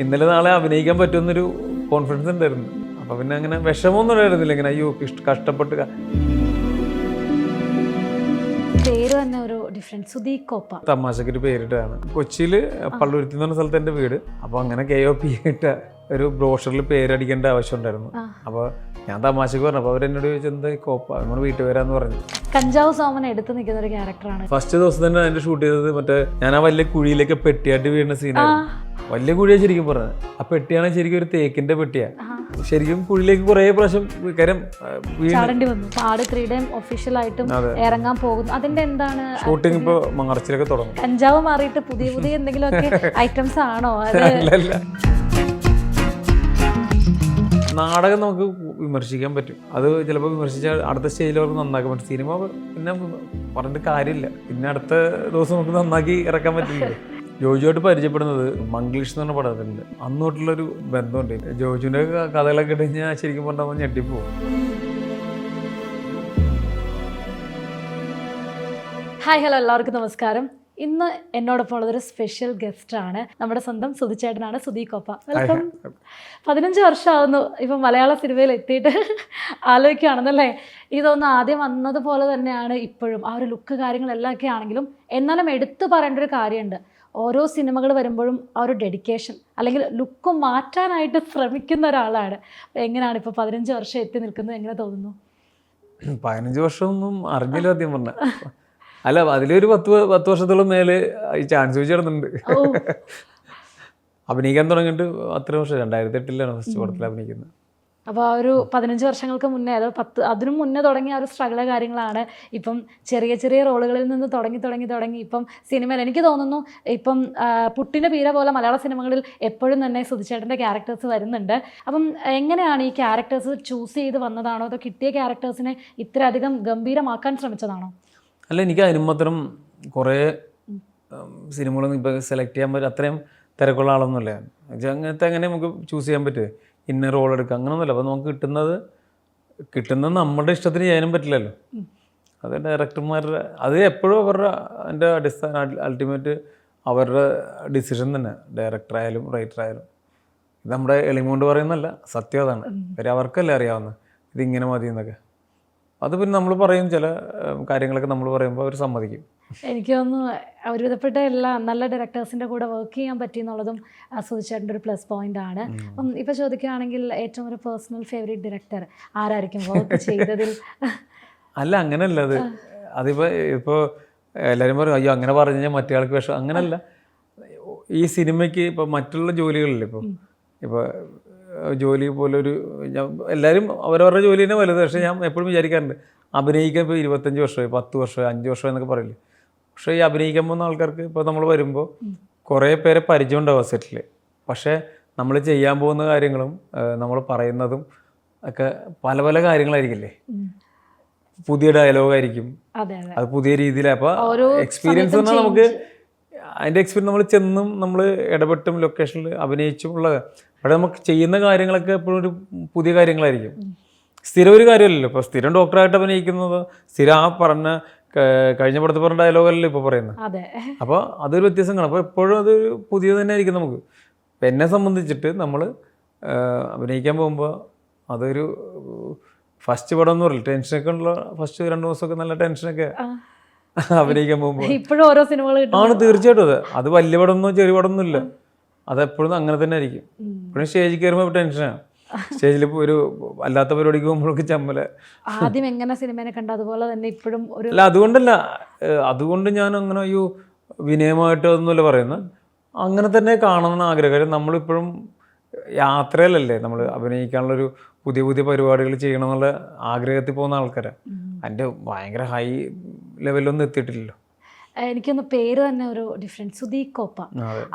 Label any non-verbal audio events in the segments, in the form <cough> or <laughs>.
ഇന്നലെ നാളെ അഭിനയിക്കാൻ പറ്റുമെന്നൊരു കോൺഫിഡൻസ് ഉണ്ടായിരുന്നു. അപ്പൊ പിന്നെ അങ്ങനെ വിഷമമൊന്നും ഉണ്ടായിരുന്നില്ല. ഇങ്ങനെ അയ്യോ കഷ്ടപ്പെട്ട് പേര് തന്നെ ഒരു ഡിഫറെന്റ് സുദീഖോപ്പ തമാശക്ക് ഒരു പേരിട്ടാണ് കൊച്ചിയിൽ പള്ളുരുത്തി എന്ന് പറഞ്ഞ സ്ഥലത്ത് എന്റെ വീട്. അപ്പോൾ അങ്ങനെ കെ ഒ പി ഇട്ട ഒരു ബ്രോഷറിൽ പേരടിക്കേണ്ട ആവശ്യം ഉണ്ടായിരുന്നു. അപ്പോൾ ഞാൻ തമാശക്ക് പറഞ്ഞു. അപ്പോൾ അവരെന്നോട് ചോദിച്ചു എന്താ കോപ്പ? നമ്മുടെ വീട്ടുപേരാന്ന് പറഞ്ഞു. കഞ്ചാവ് സോമൻ എടുത്തു നിൽക്കുന്ന ഒരു ക്യാരക്ടറാണ് ഫസ്റ്റ് ദിവസം തന്നെ അതിന്റെ ഷൂട്ട് ചെയ്തത് മറ്റേ ഞാൻ ആ വലിയ കുഴിയിലേക്ക് പെട്ടിയായിട്ട് വീഴുന്ന സീനാണ് വലിയ കുഴിയാണ് ശരിക്കും പറഞ്ഞത്. ആ പെട്ടിയാണ് ശരിക്കും ഒരു തേക്കിന്റെ പെട്ടിയാ. ശരിക്കും കുഴിയിലേക്ക് കുറേ പ്രാവശ്യം കാര്യം ചാടേണ്ടി വന്നു. പാട് ത്രീ ഡേ ഒഫീഷ്യൽ ആയിട്ടും ഇറങ്ങാൻ പോകുന്നു. അതിന്റെ എന്താണ് ഷൂട്ടിംഗ് ഇപ്പൊ മാർച്ചിലൊക്കെ തുടങ്ങും. കഞ്ചാവ് മാറിയിട്ട് പുതിയ പുതിയ എന്തെങ്കിലുമൊക്കെ <laughs> ഐറ്റംസ് ആണോ? അല്ല. നാടകം നമുക്ക് വിമർശിക്കാൻ പറ്റും. അത് ചിലപ്പോൾ വിമർശിച്ചാൽ അടുത്ത സ്റ്റേജിൽ അവർക്ക് നന്നാക്കാൻ പറ്റും. സിനിമ പിന്നെ പറഞ്ഞിട്ട് കാര്യമില്ല. പിന്നെ അടുത്ത ദിവസം നമുക്ക് നന്നാക്കി ഇറക്കാൻ പറ്റില്ല. ജോജുവായിട്ട് പരിചയപ്പെടുന്നത് മംഗ്ലീഷ് എന്ന് പറഞ്ഞ പടത്തിലുണ്ട്. അന്ന് തൊട്ടുള്ളൊരു ബന്ധമുണ്ട്. ജോജുവിന്റെ കഥകളൊക്കെ ഇട്ട് കഴിഞ്ഞാൽ ശരിക്കും പറഞ്ഞാൽ ഞെട്ടിപ്പോകും ഹായ് ഹലോ എല്ലാവർക്കും നമസ്കാരം. ഇന്ന് എന്നോടൊപ്പം ഉള്ളത് ഒരു സ്പെഷ്യൽ ഗസ്റ്റ് ആണ്. നമ്മുടെ സ്വന്തം സുധിച്ചേട്ടനാണ് കോപ്പ. വെൽക്കം പതിനഞ്ച് വർഷമാവുന്നു. ഇപ്പം മലയാള സിനിമയിൽ എത്തിയിട്ട് ആലോചിക്കുകയാണെന്നല്ലേ? ഇതൊന്നും ആദ്യം വന്നതുപോലെ തന്നെയാണ് ഇപ്പോഴും. ആ ഒരു ലുക്ക് കാര്യങ്ങളെല്ലാം ഒക്കെ ആണെങ്കിലും എന്നാലും എടുത്തു പറയേണ്ട ഒരു കാര്യമുണ്ട്. ഓരോ സിനിമകൾ വരുമ്പോഴും ആ ഒരു ഡെഡിക്കേഷൻ അല്ലെങ്കിൽ ലുക്ക് മാറ്റാനായിട്ട് ശ്രമിക്കുന്ന ഒരാളാണ്. എങ്ങനെയാണ് ഇപ്പോൾ പതിനഞ്ച് വർഷം എത്തി നിൽക്കുന്നത്? എങ്ങനെ തോന്നുന്നു? പതിനഞ്ച് വർഷമൊന്നും അറിഞ്ഞില്ല ആദ്യം പറഞ്ഞ. അല്ല അതിലൊരു പത്ത് പത്ത് വർഷത്തോളം മേലെ ഈ ചാൻസ് വെച്ച് നടന്നുണ്ട് അഭിനയിക്കാൻ തുടങ്ങിയിട്ട് അത്ര വർഷം രണ്ടായിരത്തി എട്ടിലാണ് ഫസ്റ്റ് പടത്തിൽ അഭിനയിക്കുന്നത്. അപ്പോൾ ആ ഒരു പതിനഞ്ച് വർഷങ്ങൾക്ക് മുന്നേ അതോ പത്ത് അതിനു മുന്നേ തുടങ്ങിയ ആ ഒരു സ്ട്രഗിൾ കാര്യങ്ങളാണ് ഇപ്പം ചെറിയ ചെറിയ റോളുകളിൽ നിന്ന് തുടങ്ങി തുടങ്ങി തുടങ്ങി ഇപ്പം സിനിമയിൽ എനിക്ക് തോന്നുന്നു ഇപ്പം പുട്ടിന്റെ പീര പോലെ മലയാള സിനിമകളിൽ എപ്പോഴും തന്നെ സുധിച്ചേട്ടന്റെ ക്യാരക്ടേഴ്സ് വരുന്നുണ്ട്. അപ്പം എങ്ങനെയാണ് ഈ ക്യാരക്ടേഴ്സ് ചൂസ് ചെയ്ത് വന്നതാണോ? അതോ കിട്ടിയ ക്യാരക്ടേഴ്സിനെ ഇത്രയധികം ഗംഭീരമാക്കാൻ ശ്രമിച്ചതാണോ? അല്ല എനിക്ക് അതിനും മാത്രം കുറേ സിനിമകളൊന്നും ഇപ്പോൾ സെലക്ട് ചെയ്യാൻ പറ്റും അത്രയും തിരക്കുള്ള ആളൊന്നുമല്ല. അങ്ങനത്തെ അങ്ങനെ നമുക്ക് ചൂസ് ചെയ്യാൻ പറ്റുമോ ഇന്ന റോൾ എടുക്കുക അങ്ങനെയൊന്നുമില്ല അപ്പോൾ നമുക്ക് കിട്ടുന്നത് കിട്ടുന്നത് നമ്മുടെ ഇഷ്ടത്തിന് ചെയ്യാനും പറ്റില്ലല്ലോ. അത് ഡയറക്ടർമാരുടെ അത് എപ്പോഴും അവരുടെ അതിന്റെ അടിസ്ഥാന അൾട്ടിമേറ്റ് അവരുടെ ഡിസിഷൻ തന്നെ. ഡയറക്ടർ ആയാലും റൈറ്റർ ആയാലും. ഇത് നമ്മുടെ എളിമോണ്ട് പറയുന്നല്ല സത്യം അതാണ്. കാര്യം അവർക്കല്ലേ അറിയാവുന്നത്? ഇതിങ്ങനെ മതി എന്നൊക്കെ അത് പിന്നെ നമ്മൾ പറയും ചില കാര്യങ്ങളൊക്കെ നമ്മൾ പറയുമ്പോൾ അവർ സമ്മതിക്കും. എനിക്ക് തോന്നുന്നു ഒരുവിധപ്പെട്ട എല്ലാ നല്ല ഡയറക്ടേഴ്സിന്റെ കൂടെ വർക്ക് ചെയ്യാൻ പറ്റി എന്നുള്ളതും സുധിച്ചേട്ടന്റെ ഒരു പ്ലസ് പോയിന്റ് ആണ്. അപ്പം ഇപ്പം ചോദിക്കുകയാണെങ്കിൽ ഏറ്റവും ഒരു പേഴ്സണൽ ഫേവറേറ്റ് ഡയറക്ടർ ആരായിരിക്കും? വർക്ക് ചെയ്തതിൽ? അല്ല അങ്ങനെയല്ല അത്. അതിപ്പോൾ ഇപ്പോൾ എല്ലാവരും പറയും അയ്യോ അങ്ങനെ പറഞ്ഞു കഴിഞ്ഞാൽ മറ്റേ ആൾക്ക് വിഷം അങ്ങനല്ല. ഈ സിനിമയ്ക്ക് ഇപ്പോൾ മറ്റുള്ള ജോലികളിൽ ഇപ്പോൾ ഇപ്പോൾ ജോലി പോലൊരു ഒരു ഞാൻ എല്ലാവരും അവരവരുടെ ജോലി തന്നെ വലുത്. പക്ഷേ ഞാൻ എപ്പോഴും വിചാരിക്കാറുണ്ട് അഭിനയിക്കാൻ ഇപ്പോൾ ഇരുപത്തഞ്ച് വർഷമായി പത്ത് വർഷമായി അഞ്ച് വർഷം എന്നൊക്കെ പറയില്ലേ? പക്ഷേ ഈ അഭിനയിക്കാൻ പോകുന്ന ആൾക്കാർക്ക് ഇപ്പോൾ നമ്മൾ വരുമ്പോൾ കുറേ പേരെ പരിചയം ഉണ്ടാവും സെറ്റിൽ പക്ഷേ നമ്മൾ ചെയ്യാൻ പോകുന്ന കാര്യങ്ങളും നമ്മൾ പറയുന്നതും ഒക്കെ പല പല കാര്യങ്ങളായിരിക്കില്ലേ? പുതിയ ഡയലോഗായിരിക്കും അതെ പുതിയ രീതിയിൽ അപ്പോൾ എക്സ്പീരിയൻസ് നമുക്ക് അതിന്റെ എക്സ്പീരിയൻസ് നമ്മൾ ചെന്നും നമ്മൾ ഇടപെട്ടും ലൊക്കേഷനിൽ അഭിനയിച്ചും ഉള്ളത്. അവിടെ നമുക്ക് ചെയ്യുന്ന കാര്യങ്ങളൊക്കെ എപ്പോഴും ഒരു പുതിയ കാര്യങ്ങളായിരിക്കും. സ്ഥിരം ഒരു കാര്യമല്ലല്ലോ. ഇപ്പോൾ സ്ഥിരം ഡോക്ടറായിട്ട് അഭിനയിക്കുന്നത് സ്ഥിരം ആ പറഞ്ഞ കഴിഞ്ഞ പടത്ത് പറഞ്ഞ ഡയലോഗല്ലല്ലോ ഇപ്പോൾ പറയുന്നത്. അപ്പോൾ അതൊരു വ്യത്യാസം കാണും അപ്പോൾ എപ്പോഴും അത് പുതിയത് തന്നെ ആയിരിക്കും നമുക്ക്. ഇപ്പം എന്നെ സംബന്ധിച്ചിട്ട് നമ്മൾ അഭിനയിക്കാൻ പോകുമ്പോൾ അതൊരു ഫസ്റ്റ് പടം എന്ന് പറയില്ല? ടെൻഷനൊക്കെ ഉള്ള ഫസ്റ്റ് രണ്ട് ദിവസമൊക്കെ നല്ല ടെൻഷനൊക്കെ. അഭിനയിക്കാൻ പോകുമ്പോൾ. ഇപ്പോഴും ഓരോ സിനിമകൾ ആണ് തീർച്ചയായിട്ടും അത്. അത് വലിയ പടമൊന്നോ ചെറിയ പടമൊന്നും ഇല്ല അതെപ്പോഴും അങ്ങനെ തന്നെ ആയിരിക്കും. ഇപ്പോഴും സ്റ്റേജിൽ കയറുമ്പോൾ ടെൻഷനാണ് സ്റ്റേജിൽ ഒരു അല്ലാത്ത പരിപാടിക്ക് പോകുമ്പോഴൊക്കെ ചമ്മല. ആദ്യം എങ്ങനെ സിനിമനെ കണ്ട അതുപോലെ തന്നെ ഇപ്പോഴും ഒരു അല്ല അതുകൊണ്ടല്ല. അതുകൊണ്ട് ഞാൻ അങ്ങനെ ഒരു വിനയമായിട്ട് ഒന്നുമല്ല പറയുന്നത്. അങ്ങനെ തന്നെ കാണണമെന്ന് ആഗ്രഹം. കാര്യം നമ്മളിപ്പോഴും യാത്രയിലല്ലേ നമ്മൾ അഭിനയിക്കാനുള്ളൊരു പുതിയ പുതിയ പരിപാടികൾ ചെയ്യണമെന്നുള്ള ആഗ്രഹത്തിൽ പോകുന്ന ആൾക്കാരാണ് അതിന്റെ ഭയങ്കര ഹൈ ലെവലൊന്നും എത്തിയിട്ടില്ലല്ലോ. എനിക്കൊന്ന് പേര് തന്നെ ഒരു ഡിഫറെന്റ് സുദീപ് കോപ്പ.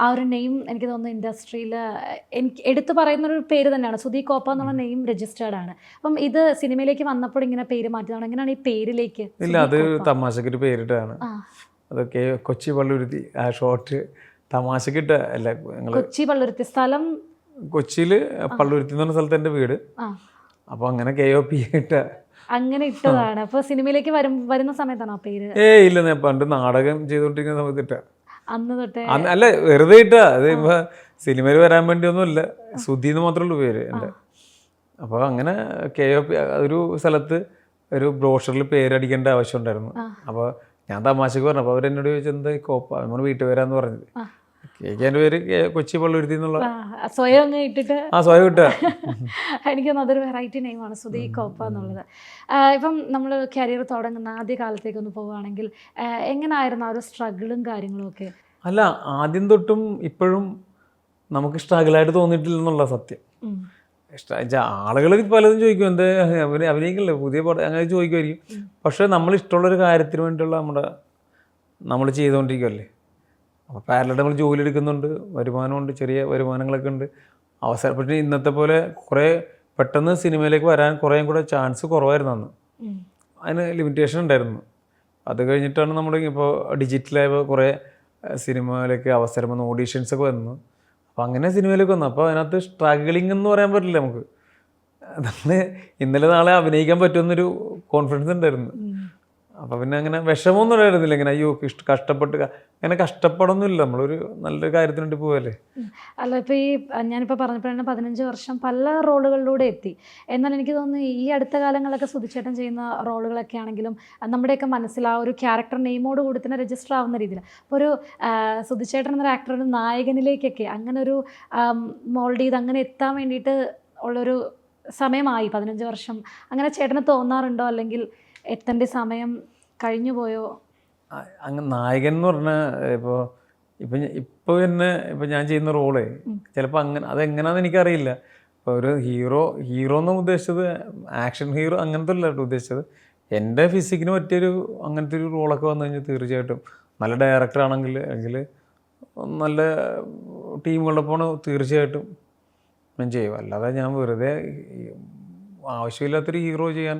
ആ ഒരു നെയിം എനിക്ക് തോന്നുന്നു ഇൻഡസ്ട്രിയിൽ എനിക്ക് എടുത്തു പറയുന്ന ഒരു പേര് തന്നെയാണ്. സുദീപ് കോപ്പ എന്നുള്ള നെയിം രജിസ്റ്റേർഡ് ആണ്. അപ്പം ഇത് സിനിമയിലേക്ക് വന്നപ്പോൾ ഇങ്ങനെ പേര് മാറ്റിയതാണ്. എങ്ങനെയാണ് ഈ പേരിലേക്ക് ഇല്ല അത് തമാശക്ക് ഒരു പേരിട്ടാണ് അതൊക്കെ കൊച്ചി പള്ളുരുത്തി ആ ഷോർട്ട് തമാശക്കിട്ട അല്ല കൊച്ചി പള്ളുരുത്തി. സ്ഥലം? കൊച്ചിയിൽ പള്ളുരുത്തി എന്ന് പറഞ്ഞ സ്ഥലത്ത് എന്റെ വീട്. അപ്പോൾ അങ്ങനെ കെ ഒ പി ഇട്ട അങ്ങനെ ഇട്ടതാണ്. അപ്പൊ സിനിമയിലേക്ക് വരും വരുന്ന സമയത്താണ് ആ പേര്? ഏ ഇല്ല ഞാൻ പണ്ട് നാടകം ചെയ്തോണ്ടിരിക്കുന്ന സമയത്ത് ഇട്ട. അന്ന് തൊട്ടേ? അല്ല വെറുതെ ഇട്ട. അത് ഇപ്പൊ സിനിമയിൽ വരാൻ വേണ്ടിയൊന്നുമല്ല സുധി എന്ന് മാത്രമേ ഉള്ളൂ പേര് എന്റെ. അപ്പോൾ അങ്ങനെ കെ ഒ പി ഒരു സ്ഥലത്ത് ഒരു ബ്രോഷറിൽ പേരടിക്കേണ്ട ആവശ്യം ഉണ്ടായിരുന്നു. അപ്പോൾ ഞാൻ തമാശക്ക് പറഞ്ഞു. അപ്പോൾ അവരെന്നോട് ചോദിച്ചത് കോപ്പ? നമ്മൾ വീട്ടുപേരാന്ന് പറഞ്ഞത്. കേക്ക് എന്റെ പേര് കെ- കൊച്ചി പള്ളുരുത്തി എന്നുള്ള സ്വയം അങ്ങ് ഇട്ടിട്ട് ആ സ്വയം കിട്ടുക എനിക്കൊന്നും അതൊരു വെറൈറ്റി നെയിമാണ് സുധീ കോപ്പ എന്നുള്ളത്. ഇപ്പം നമ്മൾ കരിയർ തുടങ്ങുന്ന ആദ്യ കാലത്തേക്ക് ഒന്ന് പോവുകയാണെങ്കിൽ എങ്ങനെയായിരുന്നു ആ ഒരു സ്ട്രഗിളും കാര്യങ്ങളും ഒക്കെ അല്ല ആദ്യം തൊട്ടും ഇപ്പോഴും നമുക്ക് സ്ട്രഗിളായിട്ട് തോന്നിയിട്ടില്ലെന്നുള്ള സത്യം. ഉം. ആളുകൾ പലതും ചോദിക്കും എന്താ അഭിനയിക്കല്ലേ പുതിയ പടം അങ്ങനെ ചോദിക്കുമായിരിക്കും. പക്ഷേ നമ്മൾ ഇഷ്ടമുള്ളൊരു കാര്യത്തിന് വേണ്ടിയുള്ള നമ്മുടെ നമ്മൾ ചെയ്തുകൊണ്ടിരിക്കുമല്ലേ അപ്പോൾ പാരലായിട്ട് നമ്മൾ ജോലി എടുക്കുന്നുണ്ട് വരുമാനമുണ്ട് ചെറിയ വരുമാനങ്ങളൊക്കെ ഉണ്ട്. അവസരം പക്ഷേ ഇന്നത്തെ പോലെ കുറേ പെട്ടെന്ന് സിനിമയിലേക്ക് വരാൻ കുറേ കൂടെ ചാൻസ് കുറവായിരുന്നു അന്ന്. അതിന് ലിമിറ്റേഷൻ ഉണ്ടായിരുന്നു. അത് കഴിഞ്ഞിട്ടാണ് നമ്മൾ ഇപ്പോൾ ഡിജിറ്റലായ കുറേ സിനിമയിലേക്ക് അവസരം വന്നു ഓഡീഷൻസ് ഒക്കെ വന്നു. അപ്പോൾ അങ്ങനെ സിനിമയിലേക്ക് വന്നു. അപ്പോൾ അതിനകത്ത് സ്ട്രഗിളിംഗ് എന്ന് പറയാൻ പറ്റില്ല നമുക്ക്. നമ്മൾ ഇന്നലെ നാളെ അഭിനയിക്കാൻ പറ്റുമെന്നൊരു കോൺഫിഡൻസ് ഉണ്ടായിരുന്നു. അപ്പോൾ പിന്നെ അങ്ങനെ വിഷമമൊന്നും ഉണ്ടായിരുന്നില്ല. ഇങ്ങനെ അയ്യോ ഇഷ്ട കഷ്ടപ്പെട്ട് അങ്ങനെ കഷ്ടപ്പെടൊന്നുമില്ല. നമ്മളൊരു നല്ലൊരു കാര്യത്തിന് വേണ്ടി പോവല്ലേ? അല്ല ഇപ്പോൾ ഈ ഞാനിപ്പോ പറഞ്ഞപ്പോഴാണ് പതിനഞ്ച് വർഷം പല റോളുകളിലൂടെ എത്തി. എന്നാൽ എനിക്ക് തോന്നുന്നു ഈ അടുത്ത കാലങ്ങളൊക്കെ സുധിച്ചേട്ടൻ ചെയ്യുന്ന റോളുകളൊക്കെ ആണെങ്കിലും നമ്മുടെയൊക്കെ മനസ്സിൽ ആ ഒരു ക്യാരക്ടർ നെയിമോട് കൂടി തന്നെ രജിസ്റ്റർ ആവുന്ന രീതിയിൽ. അപ്പോൾ ഒരു സുതിച്ചേട്ടൻ എന്നൊരു ആക്ടർ ഒരു നായകനിലേക്കൊക്കെ അങ്ങനെ ഒരു മോൾഡ് ചെയ്ത് അങ്ങനെ എത്താൻ വേണ്ടിയിട്ട് ഉള്ളൊരു സമയമായി. പതിനഞ്ച് വർഷം. അങ്ങനെ ചേട്ടന് തോന്നാറുണ്ടോ? അല്ലെങ്കിൽ എത്തേണ്ട സമയം കഴിഞ്ഞു പോയോ? അങ്ങ് നായകൻ എന്ന് പറഞ്ഞാൽ ഇപ്പോൾ ഇപ്പം ഇപ്പോൾ തന്നെ ഇപ്പം ഞാൻ ചെയ്യുന്ന റോൾ ചിലപ്പോൾ അങ്ങനെ അതെങ്ങനെയാണെന്ന് എനിക്കറിയില്ല. ഇപ്പോൾ ഒരു ഹീറോ ഹീറോ എന്ന് ഉദ്ദേശിച്ചത് ആക്ഷൻ ഹീറോ അങ്ങനത്തെ അല്ല കേട്ടോ ഉദ്ദേശിച്ചത്. എന്റെ ഫിസിക്കിന് പറ്റിയൊരു അങ്ങനത്തെ ഒരു റോളൊക്കെ വന്നു കഴിഞ്ഞാൽ തീർച്ചയായിട്ടും നല്ല ഡയറക്ടർ ആണെങ്കിൽ അല്ലെങ്കിൽ നല്ല ടീമുകളുടെ പോണ തീർച്ചയായിട്ടും ഞാൻ ചെയ്യും. അല്ലാതെ ഞാൻ വെറുതെ ആവശ്യമില്ലാത്തൊരു ഹീറോ ചെയ്യാൻ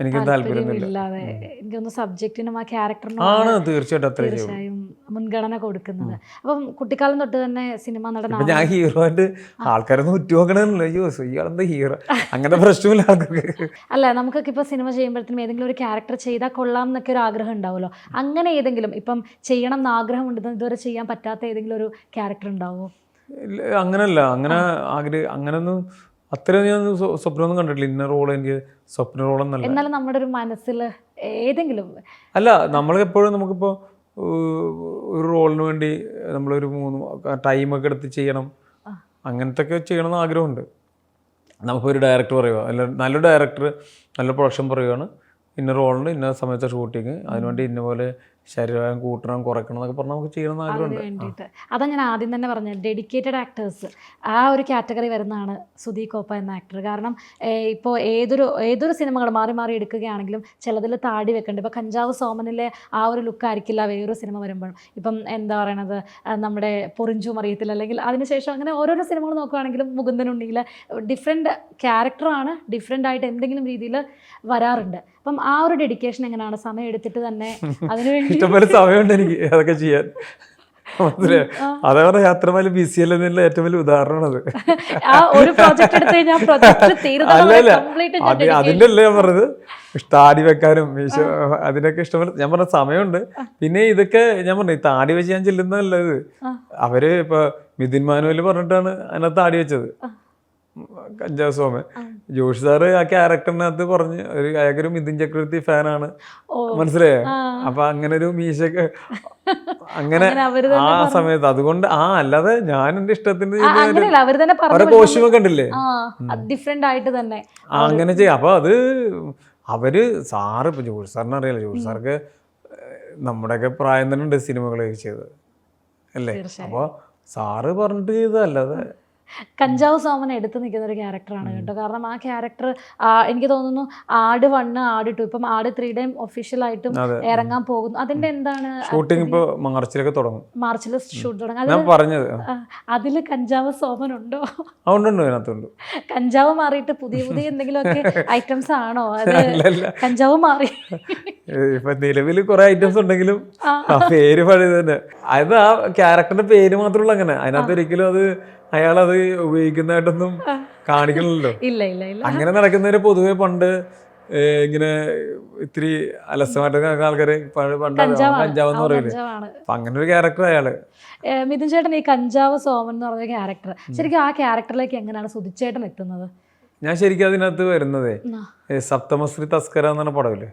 എനിക്ക് താല്പര്യമൊന്നുമില്ല ഇല്ലാതെ എനിക്കൊന്ന് സബ്ജക്റ്റിനും ആ ക്യാരക്ടറിനും ആണ് തീർച്ചയായിട്ടും തീർച്ചയായും മുൻഗണന കൊടുക്കുന്നത്. അപ്പം കുട്ടിക്കാലം തൊട്ട് തന്നെ സിനിമ നടന്ന ഞാൻ ഹീറോ ആയിട്ട് ആൾക്കാരൊന്നും ഉറ്റുനോക്കണമെന്നില്ല അയ്യോ ഇയാളെന്താ ഹീറോ അങ്ങനെ പ്രശ്നമില്ല ആൾക്കാർക്ക് അല്ല നമുക്കൊക്കെ ഇപ്പോൾ സിനിമ ചെയ്യുമ്പോഴത്തേനും ഏതെങ്കിലും ഒരു ക്യാരക്ടർ ചെയ്താൽ കൊള്ളാം എന്നൊക്കെ ഒരു ആഗ്രഹം ഉണ്ടാവുമല്ലോ. അങ്ങനെ ഏതെങ്കിലും ഇപ്പം ചെയ്യണം എന്ന് ആഗ്രഹം ഉണ്ടെന്ന് ഇതുവരെ ചെയ്യാൻ പറ്റാത്ത ഏതെങ്കിലും ഒരു ക്യാരക്ടർ ഉണ്ടാവുമോ അങ്ങനല്ല. അങ്ങനെ ആഗ്രഹ അങ്ങനൊന്നും അത്രയും ഞാൻ സ്വ- സ്വപ്നമൊന്നും കണ്ടിട്ടില്ല. ഇന്ന റോൾ എനിക്ക് സ്വപ്ന റോളെന്നല്ല എന്നാലും നമ്മുടെ ഒരു മനസ്സിൽ ഏതെങ്കിലും അല്ല നമ്മൾ എപ്പോഴും നമുക്കിപ്പോൾ ഒരു റോളിന് വേണ്ടി നമ്മളൊരു മൂന്ന് ടൈമൊക്കെ എടുത്ത് ചെയ്യണം. അങ്ങനത്തെ ഒക്കെ ചെയ്യണം എന്ന് ആഗ്രഹമുണ്ട്. നമുക്കൊരു ഡയറക്ടർ പറയുക അല്ല നല്ല ഡയറക്ടർ നല്ല പ്രൊഡക്ഷൻ പറയുകയാണ് ഇന്ന റോളിന് ഇന്ന സമയത്തെ ഷൂട്ടിങ് അതിനുവേണ്ടി ഇന്ന പോലെ ശരീരം കൂട്ടണം കുറയ്ക്കണം എന്നൊക്കെ പറഞ്ഞാൽ നമുക്ക് ചെയ്യണം ആഗ്രഹമുണ്ട്. അതാ ഞാൻ ആദ്യം തന്നെ പറഞ്ഞത് ഡെഡിക്കേറ്റഡ് ആക്ടേഴ്സ് ആ ഒരു കാറ്റഗറി വരുന്നതാണ് സുധീ കോപ്പ എന്ന ആക്ടർ കാരണം ഇപ്പോൾ ഏതൊരു ഏതൊരു സിനിമകൾ മാറി മാറി എടുക്കുകയാണെങ്കിലും ചിലതിൽ താടി വെക്കുന്നുണ്ട് ഇപ്പോൾ കഞ്ചാവ് സോമനിലെ ആ ഒരു ലുക്ക് ആയിരിക്കില്ല വേറൊരു സിനിമ വരുമ്പോഴും. ഇപ്പം എന്താ പറയണത്? നമ്മുടെ പൊറിഞ്ചു മറിയത്തിൽ അല്ലെങ്കിൽ അതിനുശേഷം അങ്ങനെ ഓരോരോ സിനിമകൾ നോക്കുകയാണെങ്കിലും മുകുന്ദനുണ്ണിയിൽ ഡിഫറെന്റ് ക്യാരക്ടറാണ് ഡിഫറെന്റ് ആയിട്ട് എന്തെങ്കിലും രീതിയിൽ വരാറുണ്ട്. അപ്പം ആ ഒരു ഡെഡിക്കേഷൻ എങ്ങനെയാണ്? സമയം എടുത്തിട്ട് തന്നെ <laughs> അതിനുവേണ്ടി ഇഷ്ടംപോലെ സമയമുണ്ട് എനിക്ക് അതൊക്കെ ചെയ്യാൻ. അതേപോലെ യാത്ര പോലെ അത്ര വലിയ ബിസി അല്ലെന്നുള്ള ഏറ്റവും വലിയ കംപ്ലീറ്റ് അത് അതിന്റെ അല്ലേ ഞാൻ പറഞ്ഞത്. താടി വെക്കാനും അതിനൊക്കെ ഇഷ്ടംപോലെ ഞാൻ പറഞ്ഞ സമയമുണ്ട്. പിന്നെ ഇതൊക്കെ ഞാൻ പറഞ്ഞു ഈ താടി വെച്ച് ഞാൻ ചെല്ലുന്നതല്ല ഇത്. ആ. അവർ ഇപ്പൊ മിഥുൻ മാനുവൽ പറഞ്ഞിട്ടാണ് അതിനകത്ത് താടി വെച്ചത്. കഞ്ചാവ് സോമൻ ജോഷി സാറ് ആ ക്യാരക്ടറിനകത്ത് പറഞ്ഞ് ഒരു അയാൾക്കൊരു മിഥുൻ ചക്രവർത്തി ഫാനാണ്. മനസ്സിലായോ. അപ്പൊ അങ്ങനെ ഒരു മീശയൊക്കെ അങ്ങനെ ആ സമയത്ത് അതുകൊണ്ട് ആ അല്ലാതെ ഞാൻ എന്റെ ഇഷ്ടത്തിന് ആ, ചെയ്ത അവർ തന്നെ പറഞ്ഞു കോസ്റ്റ്യൂം ഒക്കെ ഉണ്ടല്ലേ ആ ഡിഫറെന്റ് ആയിട്ട് തന്നെ. അങ്ങനെ ചെയ്യാം. അപ്പൊ അത് അവർ സാറ് ഇപ്പൊ ജോഷി സാറിന് അറിയാലോ? ജോഷി സാർക്ക് നമ്മുടെയൊക്കെ പ്രായം തന്നെ ഉണ്ട് സിനിമകളൊക്കെ ചെയ്തത്. അല്ലേ? അപ്പോൾ അപ്പൊ സാറ് പറഞ്ഞിട്ട് ചെയ്തതല്ലാതെ കഞ്ചാവ് സോമൻ എടുത്തു നിൽക്കുന്ന ഒരു ക്യാരക്ടറാണ് കേട്ടോ. കാരണം ആ ക്യാരക്ടർ എനിക്ക് തോന്നുന്നു ആട് വണ്ണ് ആട് ടു ഇപ്പം ആട് ത്രീയുടെയും ഒഫീഷ്യലായിട്ടും ആയിട്ടും ഇറങ്ങാൻ പോകുന്നു. അതിന്റെ എന്താണ് ഷൂട്ടിംഗ് ഇപ്പൊ മാർച്ചിലൊക്കെ തുടങ്ങും. മാർച്ചിൽ ഷൂട്ട് തുടങ്ങും. പറഞ്ഞത്. അതിൽ കഞ്ചാവ് സോമൻ ഉണ്ടോ? അതിനകത്തുണ്ട്. കഞ്ചാവ് മാറിയിട്ട് പുതിയ പുതിയ <laughs> എന്തെങ്കിലും ഒക്കെ ഐറ്റംസ് ആണോ അത് കഞ്ചാവ് മാറി. ഇപ്പൊ നിലവിൽ കുറെ ഐറ്റംസ് ഉണ്ടെങ്കിലും ആ. പേര് പഴയത് തന്നെ അത് ആ ക്യാരക്ടറിന്റെ പേര് മാത്രമുള്ള അങ്ങനെ. അതിനകത്ത് ഒരിക്കലും അത് അയാൾ അത് ഉപയോഗിക്കുന്നതായിട്ടൊന്നും കാണിക്കണല്ലോ ഇല്ല ഇല്ല ഇല്ല. അങ്ങനെ നടക്കുന്നവര് പൊതുവെ പണ്ട് ഇങ്ങനെ ഇത്തിരി അലസമായിട്ട് ആൾക്കാര് പണ്ട് കഞ്ചാവ് കഞ്ചാവെന്ന് പറയുന്നത് പറയില്ലേ അപ്പൊ അങ്ങനെ ഒരു ക്യാരക്ടർ അയാൾ. മിഥുൻ ചേട്ടൻ ഈ കഞ്ചാവ് സോമൻ എന്ന് പറഞ്ഞ ക്യാരക്ടർ ശരിക്കും ആ ക്യാരക്ടറിലേക്ക് എങ്ങനെയാണ് സുധിച്ചേട്ടൻ എത്തുന്നത്? ഞാൻ ശരിക്കും അതിനകത്ത് വരുന്നതേ. സപ്തമശ്രീ തസ്കര എന്ന് പറഞ്ഞ പടമില്ലേ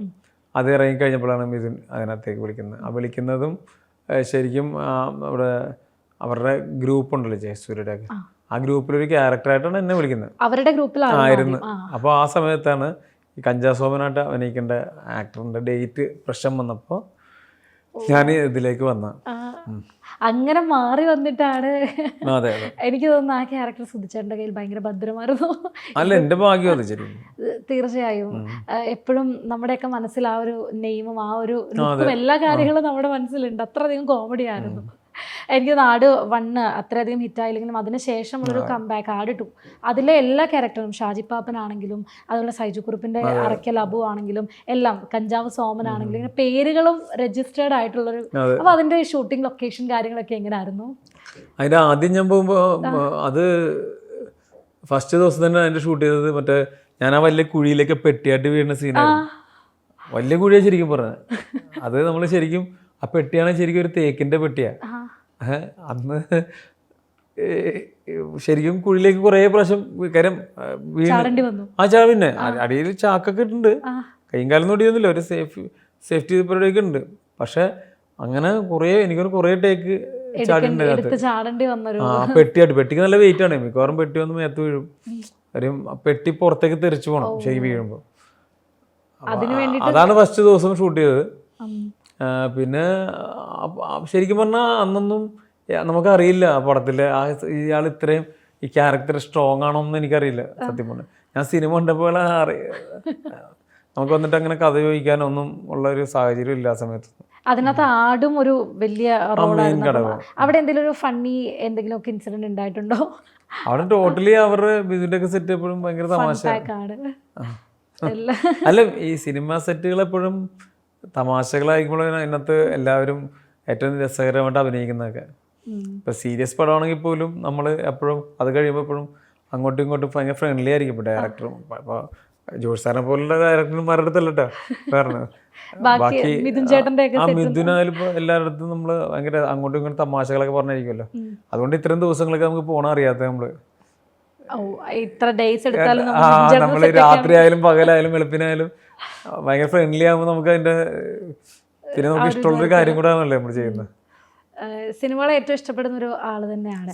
അത് ഇറങ്ങി കഴിഞ്ഞപ്പോഴാണ് മിഥുൻ അതിനകത്തേക്ക് വിളിക്കുന്നത്. ആ വിളിക്കുന്നതും ശരിക്കും നമ്മുടെ അവിടെ അവരുടെ ഗ്രൂപ്പ് ഉണ്ടല്ലോ ജയസൂര്യയുടെ. ഒക്കെ ആ. ഗ്രൂപ്പിലൊരു ക്യാരക്ടറായിട്ടാണ് എന്നെ വിളിക്കുന്നത്. അവരുടെ ഗ്രൂപ്പിലായിരുന്നു അപ്പോൾ ആ. സമയത്താണ് ഈ കഞ്ചാസോമനായിട്ട് അഭിനയിക്കേണ്ട ആക്ടറിന്റെ ഡേറ്റ് പ്രശ്നം വന്നപ്പോൾ ഞാൻ ഇതിലേക്ക് വന്ന. അങ്ങനെ മാറി വന്നിട്ടാണ് എനിക്ക് തോന്നുന്നു ആ ക്യാരക്ടർ സുധിച്ചേട്ടന്റെ കയ്യിൽ ഭയങ്കര ഭദ്രമായിരുന്നു. അല്ല എന്റെ ഭാഗ്യം തീർച്ചയായും. എപ്പോഴും നമ്മുടെയൊക്കെ മനസ്സിൽ ആ ഒരു നെയിമും ആ ഒരു എല്ലാ കാര്യങ്ങളും നമ്മുടെ മനസ്സിലുണ്ട്. അത്രയധികം കോമഡി ആയിരുന്നു. എനിക്ക് നാട് വണ്ണ് അത്രയധികം ഹിറ്റായില്ലെങ്കിലും ഒരു കംബാക്ക് ആട് ടു അതിലെ എല്ലാ ക്യാരക്ടറും ഷാജി പാപ്പനാണെങ്കിലും അതുപോലെ സൈജു കുറുപ്പിന്റെ അറക്കൽ അബു ആണെങ്കിലും എല്ലാം കഞ്ചാവ് സോമൻ ആണെങ്കിലും ഇങ്ങനെ പേരുകളും രജിസ്റ്റേർഡ് ആയിട്ടുള്ളൊരു അതെ. അപ്പൊ അതിന്റെ ഷൂട്ടിംഗ് ലൊക്കേഷൻ കാര്യങ്ങളൊക്കെ എങ്ങനെയായിരുന്നു അതിന്റെ ആദ്യം ഞാൻ പോകുമ്പോൾ അത് ഫസ്റ്റ് ദിവസം തന്നെ അതിന്റെ ഷൂട്ട് ചെയ്തത് മറ്റേ ഞാൻ ആ വലിയ കുഴിയിലേക്ക് പെട്ടിയായിട്ട് വീഴുന്ന സീനായിരുന്നു വലിയ കുഴിയാണ് ശരിക്കും പറഞ്ഞത്. അത് നമ്മൾ ശരിക്കും ആ പെട്ടിയാണ് ശരിക്കും ഒരു തേക്കിന്റെ പെട്ടിയാ. ആ. ഏഹ് അന്ന് ശരിക്കും കുഴിയിലേക്ക് കുറേ പ്രാവശ്യം കാര്യം ആ, വീണ്. വന്നു. ആ ചാ പിന്നെ. അടിയിൽ ചാക്കൊക്കെ ഇട്ടുണ്ട്. കൈയും കാലം ഒരു സേഫ് സേഫ്റ്റി പരിപാടിയൊക്കെ ഉണ്ട്. പക്ഷെ അങ്ങനെ കുറേ എനിക്കൊരു കുറേ ടേക്ക് ചാടിണ്ട് ആ പെട്ടിയായിട്ട് പെട്ടിക്ക് നല്ല വെയിറ്റ് ആണ്. മിക്കവാറും പെട്ടി വന്ന് മേത്ത് വീഴും. കാര്യം പെട്ടി പുറത്തേക്ക് തെറിച്ചു പോകണം ശരി വീഴുമ്പോൾ അതാണ് ഫസ്റ്റ് ദിവസം ഷൂട്ട് ചെയ്തത്. പിന്നെ ശരിക്കും പറഞ്ഞാൽ അന്നൊന്നും നമുക്കറിയില്ല ആ പടത്തിൽ. ആ ഇയാൾ ഇത്രയും ഈ ക്യാരക്ടർ സ്ട്രോങ് ആണോ എന്ന് എനിക്കറിയില്ല സത്യം പറഞ്ഞു. ഞാൻ സിനിമ കണ്ടപ്പോൾ അറി നമുക്ക് വന്നിട്ട് അങ്ങനെ കഥ ചോദിക്കാനൊന്നും ഉള്ള ഒരു സാഹചര്യം ഇല്ല ആ സമയത്ത്. അതിനകത്ത് ആടും ഒരു വലിയ. അവിടെ എന്തെങ്കിലും ഒരു ഫണ്ണി എന്തെങ്കിലും ഒക്കെ ഇൻസിഡന്റ് ഉണ്ടായിട്ടുണ്ടോ? അവിടെ ടോട്ടലി അവരുടെ ബിജുവിന്റെ ഒക്കെ സെറ്റ് എപ്പോഴും ഭയങ്കര തമാശ അല്ല ഈ സിനിമ സെറ്റുകൾ എപ്പോഴും തമാശകളായിരിക്കുമ്പോഴും അതിനകത്ത് എല്ലാവരും ഏറ്റവും രസകരമായിട്ട് അഭിനയിക്കുന്നതൊക്കെ. ഇപ്പം സീരിയസ് പടമാണെങ്കിൽ പോലും നമ്മൾ എപ്പോഴും അത് കഴിയുമ്പോൾ എപ്പോഴും അങ്ങോട്ടും ഇങ്ങോട്ടും ഭയങ്കര ഫ്രണ്ട്ലി ആയിരിക്കും ഇപ്പോൾ ഡയറക്ടറും അപ്പോൾ ജോഷ് സാറിനെ പോലുള്ള ഡയറക്ടർമാരുടെ അടുത്തല്ലട്ടോ വേറെ. ബാക്കി മിഥുൻ ആ മിഥുനായാലും എല്ലായിടത്തും നമ്മൾ ഭയങ്കര അങ്ങോട്ടും ഇങ്ങോട്ടും തമാശകളൊക്കെ പറഞ്ഞിരിക്കുമല്ലോ ഉം. അതുകൊണ്ട് ഇത്രയും ദിവസങ്ങളൊക്കെ നമുക്ക് പോകണം അറിയാത്ത നമ്മൾ. ഇത്ര ഡേയ്സ് എടുത്താലും മിഥുൻ നമ്മൾ രാത്രി ആയാലും പകലായാലും വെളുപ്പിനായാലും ഭയങ്കര ഫ്രണ്ട്ലി ആകുമ്പോൾ നമുക്ക് അതിന്റെ പിന്നെ നമുക്ക് ഇഷ്ടമുള്ളൊരു കാര്യം കൂടെ ആണല്ലേ നമ്മൾ ചെയ്യുന്നത് സിനിമകളെ ഏറ്റവും ഇഷ്ടപ്പെടുന്ന ഒരു ആൾ തന്നെയാണ്.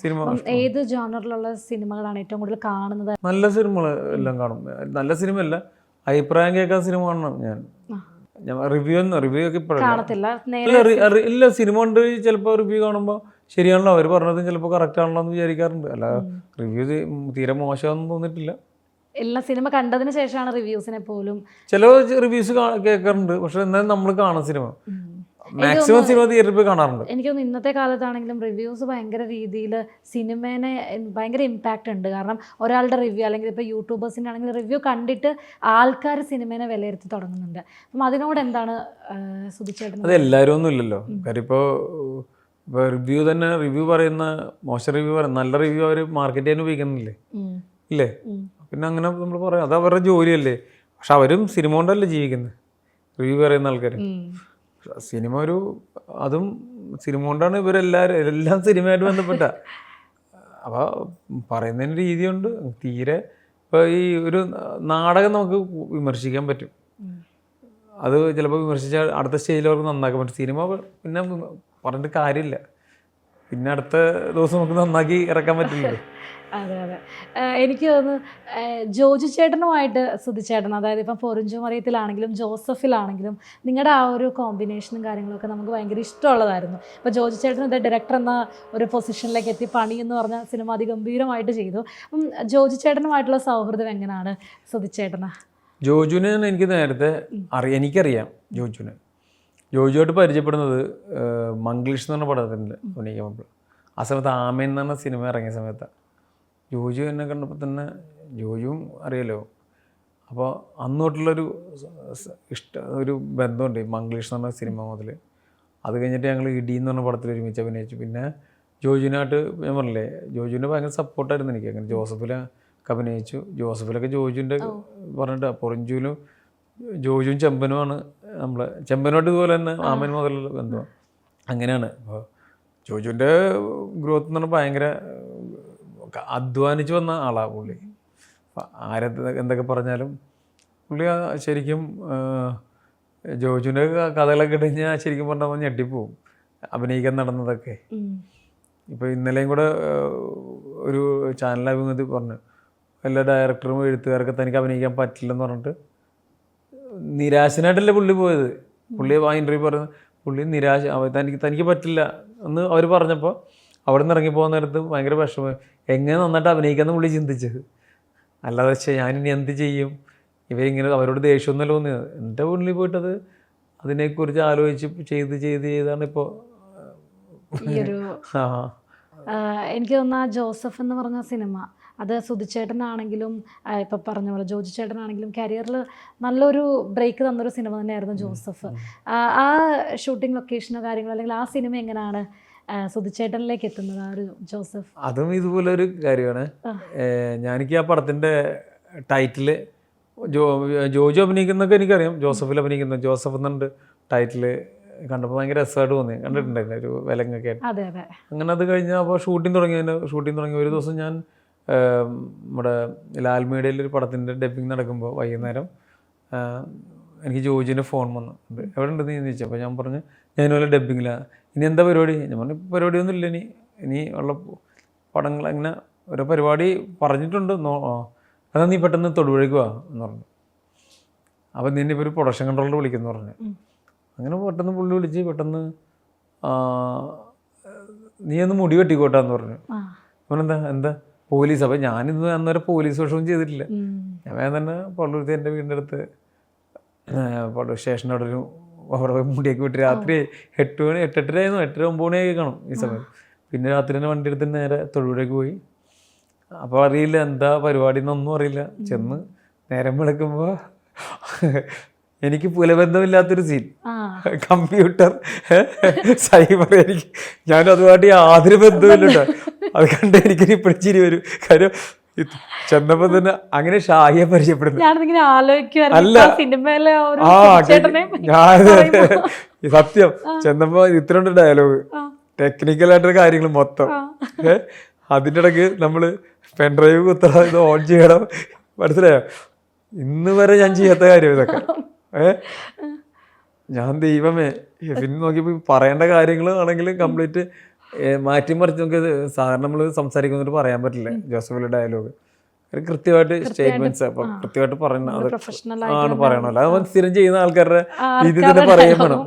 ഏത് ജോണറിലുള്ള സിനിമകളാണ് ഏറ്റവും കൂടുതൽ കാണുന്നത്? നല്ല സിനിമകൾ എല്ലാം കാണും. നല്ല സിനിമയല്ല അഭിപ്രായം കേൾക്കാൻ സിനിമ കാണണം ഞാൻ. ഞാൻ റിവ്യൂ ഒന്നും റിവ്യൂ ഒക്കെ ഇപ്പോഴല്ല. കാണത്തില്ല. ഇല്ല സിനിമ കൊണ്ട് ചിലപ്പോൾ റിവ്യൂ കാണുമ്പോൾ ശരിയാണല്ലോ. അവർ പറഞ്ഞത് ചിലപ്പോൾ കറക്റ്റ് ആണല്ലോ എന്ന് വിചാരിക്കാറുണ്ട്. അല്ല റിവ്യൂ തീരെ മോശമാണെന്ന് തോന്നിയിട്ടില്ല. എല്ലാ സിനിമ കണ്ടതിന് ശേഷമാണ് റിവ്യൂസിനെ പോലും ചില റിവ്യൂസ് കേൾക്കാറുണ്ട്. പക്ഷെ എന്നാലും നമ്മൾ കാണും സിനിമ. മാക്സിമം സിനിമ തിയേറ്ററിൽ പോയി കാണാറുണ്ട്. എനിക്കൊന്ന് ഇന്നത്തെ കാലത്താണെങ്കിലും റിവ്യൂസ് ഭയങ്കര രീതിയിൽ സിനിമേനെ ഭയങ്കര ഇമ്പാക്റ്റ് ഉണ്ട്. കാരണം ഒരാളുടെ റിവ്യൂ അല്ലെങ്കിൽ ഇപ്പോൾ യൂട്യൂബേഴ്സിന്റെ ആണെങ്കിൽ റിവ്യൂ കണ്ടിട്ട് ആൾക്കാർ സിനിമേനെ വിലയിരുത്തി തുടങ്ങുന്നുണ്ട്. അപ്പം അതിനോട് എന്താണ് സുധിച്ചേട്ടൻ അത് എല്ലാവരും ഒന്നും ഇല്ലല്ലോ. കാര്യം ഇപ്പോൾ റിവ്യൂ തന്നെ റിവ്യൂ പറയുന്ന മോശം റിവ്യൂ പറയുന്ന നല്ല റിവ്യൂ അവർ മാർക്കറ്റ് ചെയ്യാൻ ഉപയോഗിക്കുന്നില്ലേ? ഇല്ലേ? പിന്നെ അങ്ങനെ നമ്മൾ പറയാം. അത് അവരുടെ ജോലിയല്ലേ. പക്ഷെ അവരും സിനിമ കൊണ്ടല്ലേ ജീവിക്കുന്നത് റിവ്യൂ പറയുന്ന ആൾക്കാർ സിനിമ ഒരു അതും സിനിമ കൊണ്ടാണ് ഇവരെല്ലാവരും എല്ലാം സിനിമയായിട്ട് ബന്ധപ്പെട്ട. അപ്പോൾ പറയുന്നതിന് രീതിയുണ്ട്. തീരെ ഇപ്പോൾ ഈ ഒരു നാടകം നമുക്ക് വിമർശിക്കാൻ പറ്റും. അത് ചിലപ്പോൾ വിമർശിച്ചാൽ അടുത്ത സ്റ്റേജിൽ അവർക്ക് നന്നാക്കാൻ പറ്റും. സിനിമ പിന്നെ പറഞ്ഞിട്ട് കാര്യമില്ല. പിന്നെ അടുത്ത ദിവസം നമുക്ക് നന്നാക്കി ഇറക്കാൻ പറ്റില്ലല്ലോ. അതെ അതെ. എനിക്ക് തോന്നുന്നു ജോജു ചേട്ടനുമായിട്ട് സുധിച്ചേട്ടൻ അതായത് ഇപ്പം പൊറിഞ്ചു മറിയത്തിലാണെങ്കിലും ജോസഫിലാണെങ്കിലും നിങ്ങളുടെ ആ ഒരു കോമ്പിനേഷനും കാര്യങ്ങളൊക്കെ നമുക്ക് ഭയങ്കര ഇഷ്ടമുള്ളതായിരുന്നു. ഇപ്പോൾ ജോജു ചേട്ടൻ ഇത് ഡയറക്ടർ എന്ന ഒരു പൊസിഷനിലേക്ക് എത്തി പണി എന്ന് പറഞ്ഞ സിനിമ അതിഗംഭീരമായിട്ട് ചെയ്തു. അപ്പം ജോജു ചേട്ടനുമായിട്ടുള്ള സൗഹൃദം എങ്ങനെയാണ് സുധിച്ചേട്ടന്? ജോജുവിനെ എനിക്ക് നേരത്തെ അറിയാം എനിക്കറിയാം ജോജുവിനെ. ജോജുവായിട്ട് പരിചയപ്പെടുന്നത് മംഗ്ലീഷ് എന്ന് പറഞ്ഞ പടത്തിന്റെ അഭിനയിക്കുമ്പോൾ ആ സമയത്ത് ആമേൻ എന്ന് പറഞ്ഞ സിനിമ ഇറങ്ങിയ സമയത്താണ് ജോജു എന്നെ കണ്ടപ്പോൾ തന്നെ ജോജുവും അറിയാലോ. അപ്പോൾ അന്ന് തൊട്ടുള്ളൊരു ഇഷ്ട ഒരു ബന്ധമുണ്ട് മംഗ്ലീഷ് എന്ന് പറഞ്ഞ സിനിമ മുതൽ അത് കഴിഞ്ഞിട്ട് ഞങ്ങൾ ഇടി എന്ന് പറഞ്ഞ പടത്തിൽ ഒരുമിച്ച് അഭിനയിച്ചു. പിന്നെ ജോജുവിനായിട്ട് ഞാൻ പറഞ്ഞില്ലേ ജോജുവിന്റെ ഭയങ്കര സപ്പോർട്ടായിരുന്നു എനിക്ക്. അങ്ങനെ ജോസഫിലൊക്കെ അഭിനയിച്ചു. ജോസഫിലൊക്കെ ജോജുവിന്റെ പറഞ്ഞിട്ട് പൊറിഞ്ചുവിലും ജോജുവും ചെമ്പനുമാണ് നമ്മളെ ചെമ്പനോട്ട് ഇതുപോലെ തന്നെ ആമൻ മുതലുള്ള ബന്ധം. അങ്ങനെയാണ്. അപ്പോൾ ജോജുവിന്റെ ഗ്രോത്ത് എന്ന് പറഞ്ഞാൽ ഭയങ്കര അധ്വാനിച്ച് വന്ന ആളാണ് പുള്ളി. ആരെ എന്തൊക്കെ പറഞ്ഞാലും പുള്ളി ശരിക്കും ജോജുവിന്റെ കഥകളൊക്കെ കഴിഞ്ഞാൽ ശരിക്കും പറഞ്ഞാൽ ഞെട്ടിപ്പോവും. അഭിനയിക്കാൻ നടന്നതൊക്കെ. ഇപ്പോൾ ഇന്നലെയും കൂടെ ഒരു ചാനൽ അഭിമുഖത്തിൽ പറഞ്ഞു എല്ലാ ഡയറക്ടറും എഴുത്തുകാരൊക്കെ തനിക്ക് അഭിനയിക്കാൻ പറ്റില്ലെന്ന് പറഞ്ഞിട്ട് നിരാശനായിട്ടല്ലേ പുള്ളി പോയത്? പുള്ളി ആ ഇന്റർവ്യൂ പറഞ്ഞു പുള്ളി നിരാശ തനിക്ക് തനിക്ക് പറ്റില്ല എന്ന് അവർ പറഞ്ഞപ്പോൾ അവിടെ നിന്ന് ഇറങ്ങി പോകുന്ന നേരത്ത് ഭയങ്കര വിഷമം. എങ്ങനെ നന്നായിട്ട് അഭിനയിക്കാമെന്ന് പുള്ളി ചിന്തിച്ചത് അല്ലാതെ വെച്ചാൽ ഞാനിനി എന്ത് ചെയ്യും? ഇവരിങ്ങനെ അവരോട് ദേഷ്യമൊന്നുമല്ല തോന്നിയത്. എന്റെ ഉള്ളിൽ പോയിട്ടത് അതിനെക്കുറിച്ച് ആലോചിച്ച് ചെയ്ത് ചെയ്ത് ചെയ്താണ് ഇപ്പോൾ ആ. എനിക്ക് തോന്നുന്നു ആ ജോസഫ് എന്ന് പറഞ്ഞ സിനിമ അത് സുധിച്ചേട്ടനാണെങ്കിലും ഇപ്പൊ പറഞ്ഞ പോലെ ജോജി ചേട്ടനാണെങ്കിലും കരിയറിൽ നല്ലൊരു ബ്രേക്ക് തന്നൊരു സിനിമ തന്നെയായിരുന്നു ജോസഫ്. ആ, ഷൂട്ടിംഗ് ലൊക്കേഷനോ കാര്യങ്ങളോ അല്ലെങ്കിൽ ആ സിനിമ എങ്ങനെയാണ് സുധിച്ചേട്ടനിലേക്ക് എത്തുന്നത് ആ ഒരു ജോസഫ്. അതും ഇതുപോലെ ഒരു കാര്യമാണ്. ഞാനെനിക്ക് ആ പടത്തിന്റെ ടൈറ്റിൽ ജോ ജോജു അഭിനയിക്കുന്നൊക്കെ എനിക്കറിയാം. ജോസഫിൽ അഭിനയിക്കുന്ന ജോസഫ് എന്നുണ്ട് ടൈറ്റിൽ കണ്ടപ്പോൾ ഭയങ്കര രസമായിട്ട് തോന്നി. കണ്ടിട്ടുണ്ടായിരുന്നു? ഒരു വിലങ്ങൊക്കെ ആയിട്ട്. അതെ അതെ. അങ്ങനെ അത് കഴിഞ്ഞ് അപ്പോൾ ഷൂട്ടിംഗ് തുടങ്ങിയതിന് ഷൂട്ടിംഗ് തുടങ്ങി. ഒരു ദിവസം ഞാൻ നമ്മുടെ ലാൽമീഡിയയിൽ ഒരു പടത്തിന്റെ ഡബ്ബിങ് നടക്കുമ്പോൾ വൈകുന്നേരം എനിക്ക് ജോജിന്റെ ഫോൺ വന്നു. എവിടെ ഉണ്ടെന്ന് ഞാൻ ചോദിച്ചു. അപ്പോൾ ഞാൻ പറഞ്ഞു ഞാൻ ഇതുപോലെ ഡബിങ്ങിലാണ് ഇനി എന്താ പരിപാടി? ഞാൻ പറഞ്ഞു പരിപാടിയൊന്നും ഇല്ല ഇനി. ഇനി ഉള്ള പടങ്ങൾ അങ്ങനെ ഓരോ പരിപാടി പറഞ്ഞിട്ടുണ്ട്. അതാ നീ പെട്ടെന്ന് തൊടുപുഴയ്ക്ക് വാ എന്ന് പറഞ്ഞു. അപ്പം നിന്നെ ഇപ്പോൾ ഒരു പ്രൊഡക്ഷൻ കൺട്രോളർ വിളിക്കുന്നു പറഞ്ഞു. അങ്ങനെ പെട്ടെന്ന് പുള്ളി വിളിച്ച് പെട്ടെന്ന് നീ ഒന്ന് മുടി വെട്ടിക്കോട്ടാന്ന് പറഞ്ഞു. അവനെന്താ എന്താ പോലീസ്? അപ്പം ഞാനിന്ന് അന്നേരം പോലീസ് വേഷവും ചെയ്തിട്ടില്ല. ഞാൻ തന്നെ പള്ളുരുത്തി എന്റെ വീടിന്റെ അടുത്ത് സ്റ്റേഷന്റെ അവിടെ ഒരു അവിടെ മുടിയൊക്കെ വിട്ട് രാത്രി എട്ട് മണി എട്ടെട്ടരായിരുന്നു എട്ടര ഒമ്പത് മണിയൊക്കെ കാണും ഈ സമയം. പിന്നെ രാത്രി തന്നെ വണ്ടി എടുത്ത് നേരെ തൊഴിലേക്ക് പോയി. അപ്പോൾ അറിയില്ല എന്താ പരിപാടി എന്നൊന്നും അറിയില്ല. ചെന്ന് നേരം വിളക്കുമ്പോൾ എനിക്ക് പുലബന്ധമില്ലാത്തൊരു സീൻ കമ്പ്യൂട്ടർ സൈബർ എനിക്ക് ഞാൻ അതുമായിട്ട് യാതൊരു ബന്ധമില്ല. അത് കണ്ട് എനിക്ക് ഇപ്പോഴും ചിരി വരും. കാര്യം ചെന്നപ്പോ തന്നെ അങ്ങനെ ഷാഹിയെ പരിചയപ്പെടുന്നു. ഞാനിങ്ങനെ സത്യം. ചെന്നപ്പോ ഇത്രയുണ്ട് ഡയലോഗ്. ടെക്നിക്കൽ ടെക്നിക്കലായിട്ടുള്ള കാര്യങ്ങൾ മൊത്തം. അതിന്റെ ഇടയ്ക്ക് നമ്മൾ പെൻഡ്രൈവ് കുത്തണം ഇത് ഓൺ ചെയ്യണം. മനസ്സിലായോ? ഇന്ന് വരെ ഞാൻ ചെയ്യാത്ത കാര്യം ഇതൊക്കെ. ഏ? ഞാൻ ദൈവമേ പിന്നെ നോക്കിയപ്പോൾ പറയേണ്ട കാര്യങ്ങൾ ആണെങ്കിലും കംപ്ലീറ്റ് മാറ്റി മറിച്ച് നമുക്ക് സാധാരണ നമ്മൾ സംസാരിക്കുന്നതിന് പറയാൻ പറ്റില്ല. ജോസഫിലെ ഡയലോഗ് കൃത്യമായിട്ട് സ്റ്റേറ്റ്മെന്റ്സ് അപ്പൊ കൃത്യമായിട്ട് പറയുന്ന അത് പ്രൊഫഷണൽ ആണ് പറയണല്ലോ അത് സ്ഥിരം ചെയ്യുന്ന ആൾക്കാരുടെ രീതി തന്നെ പറയാൻ വേണം.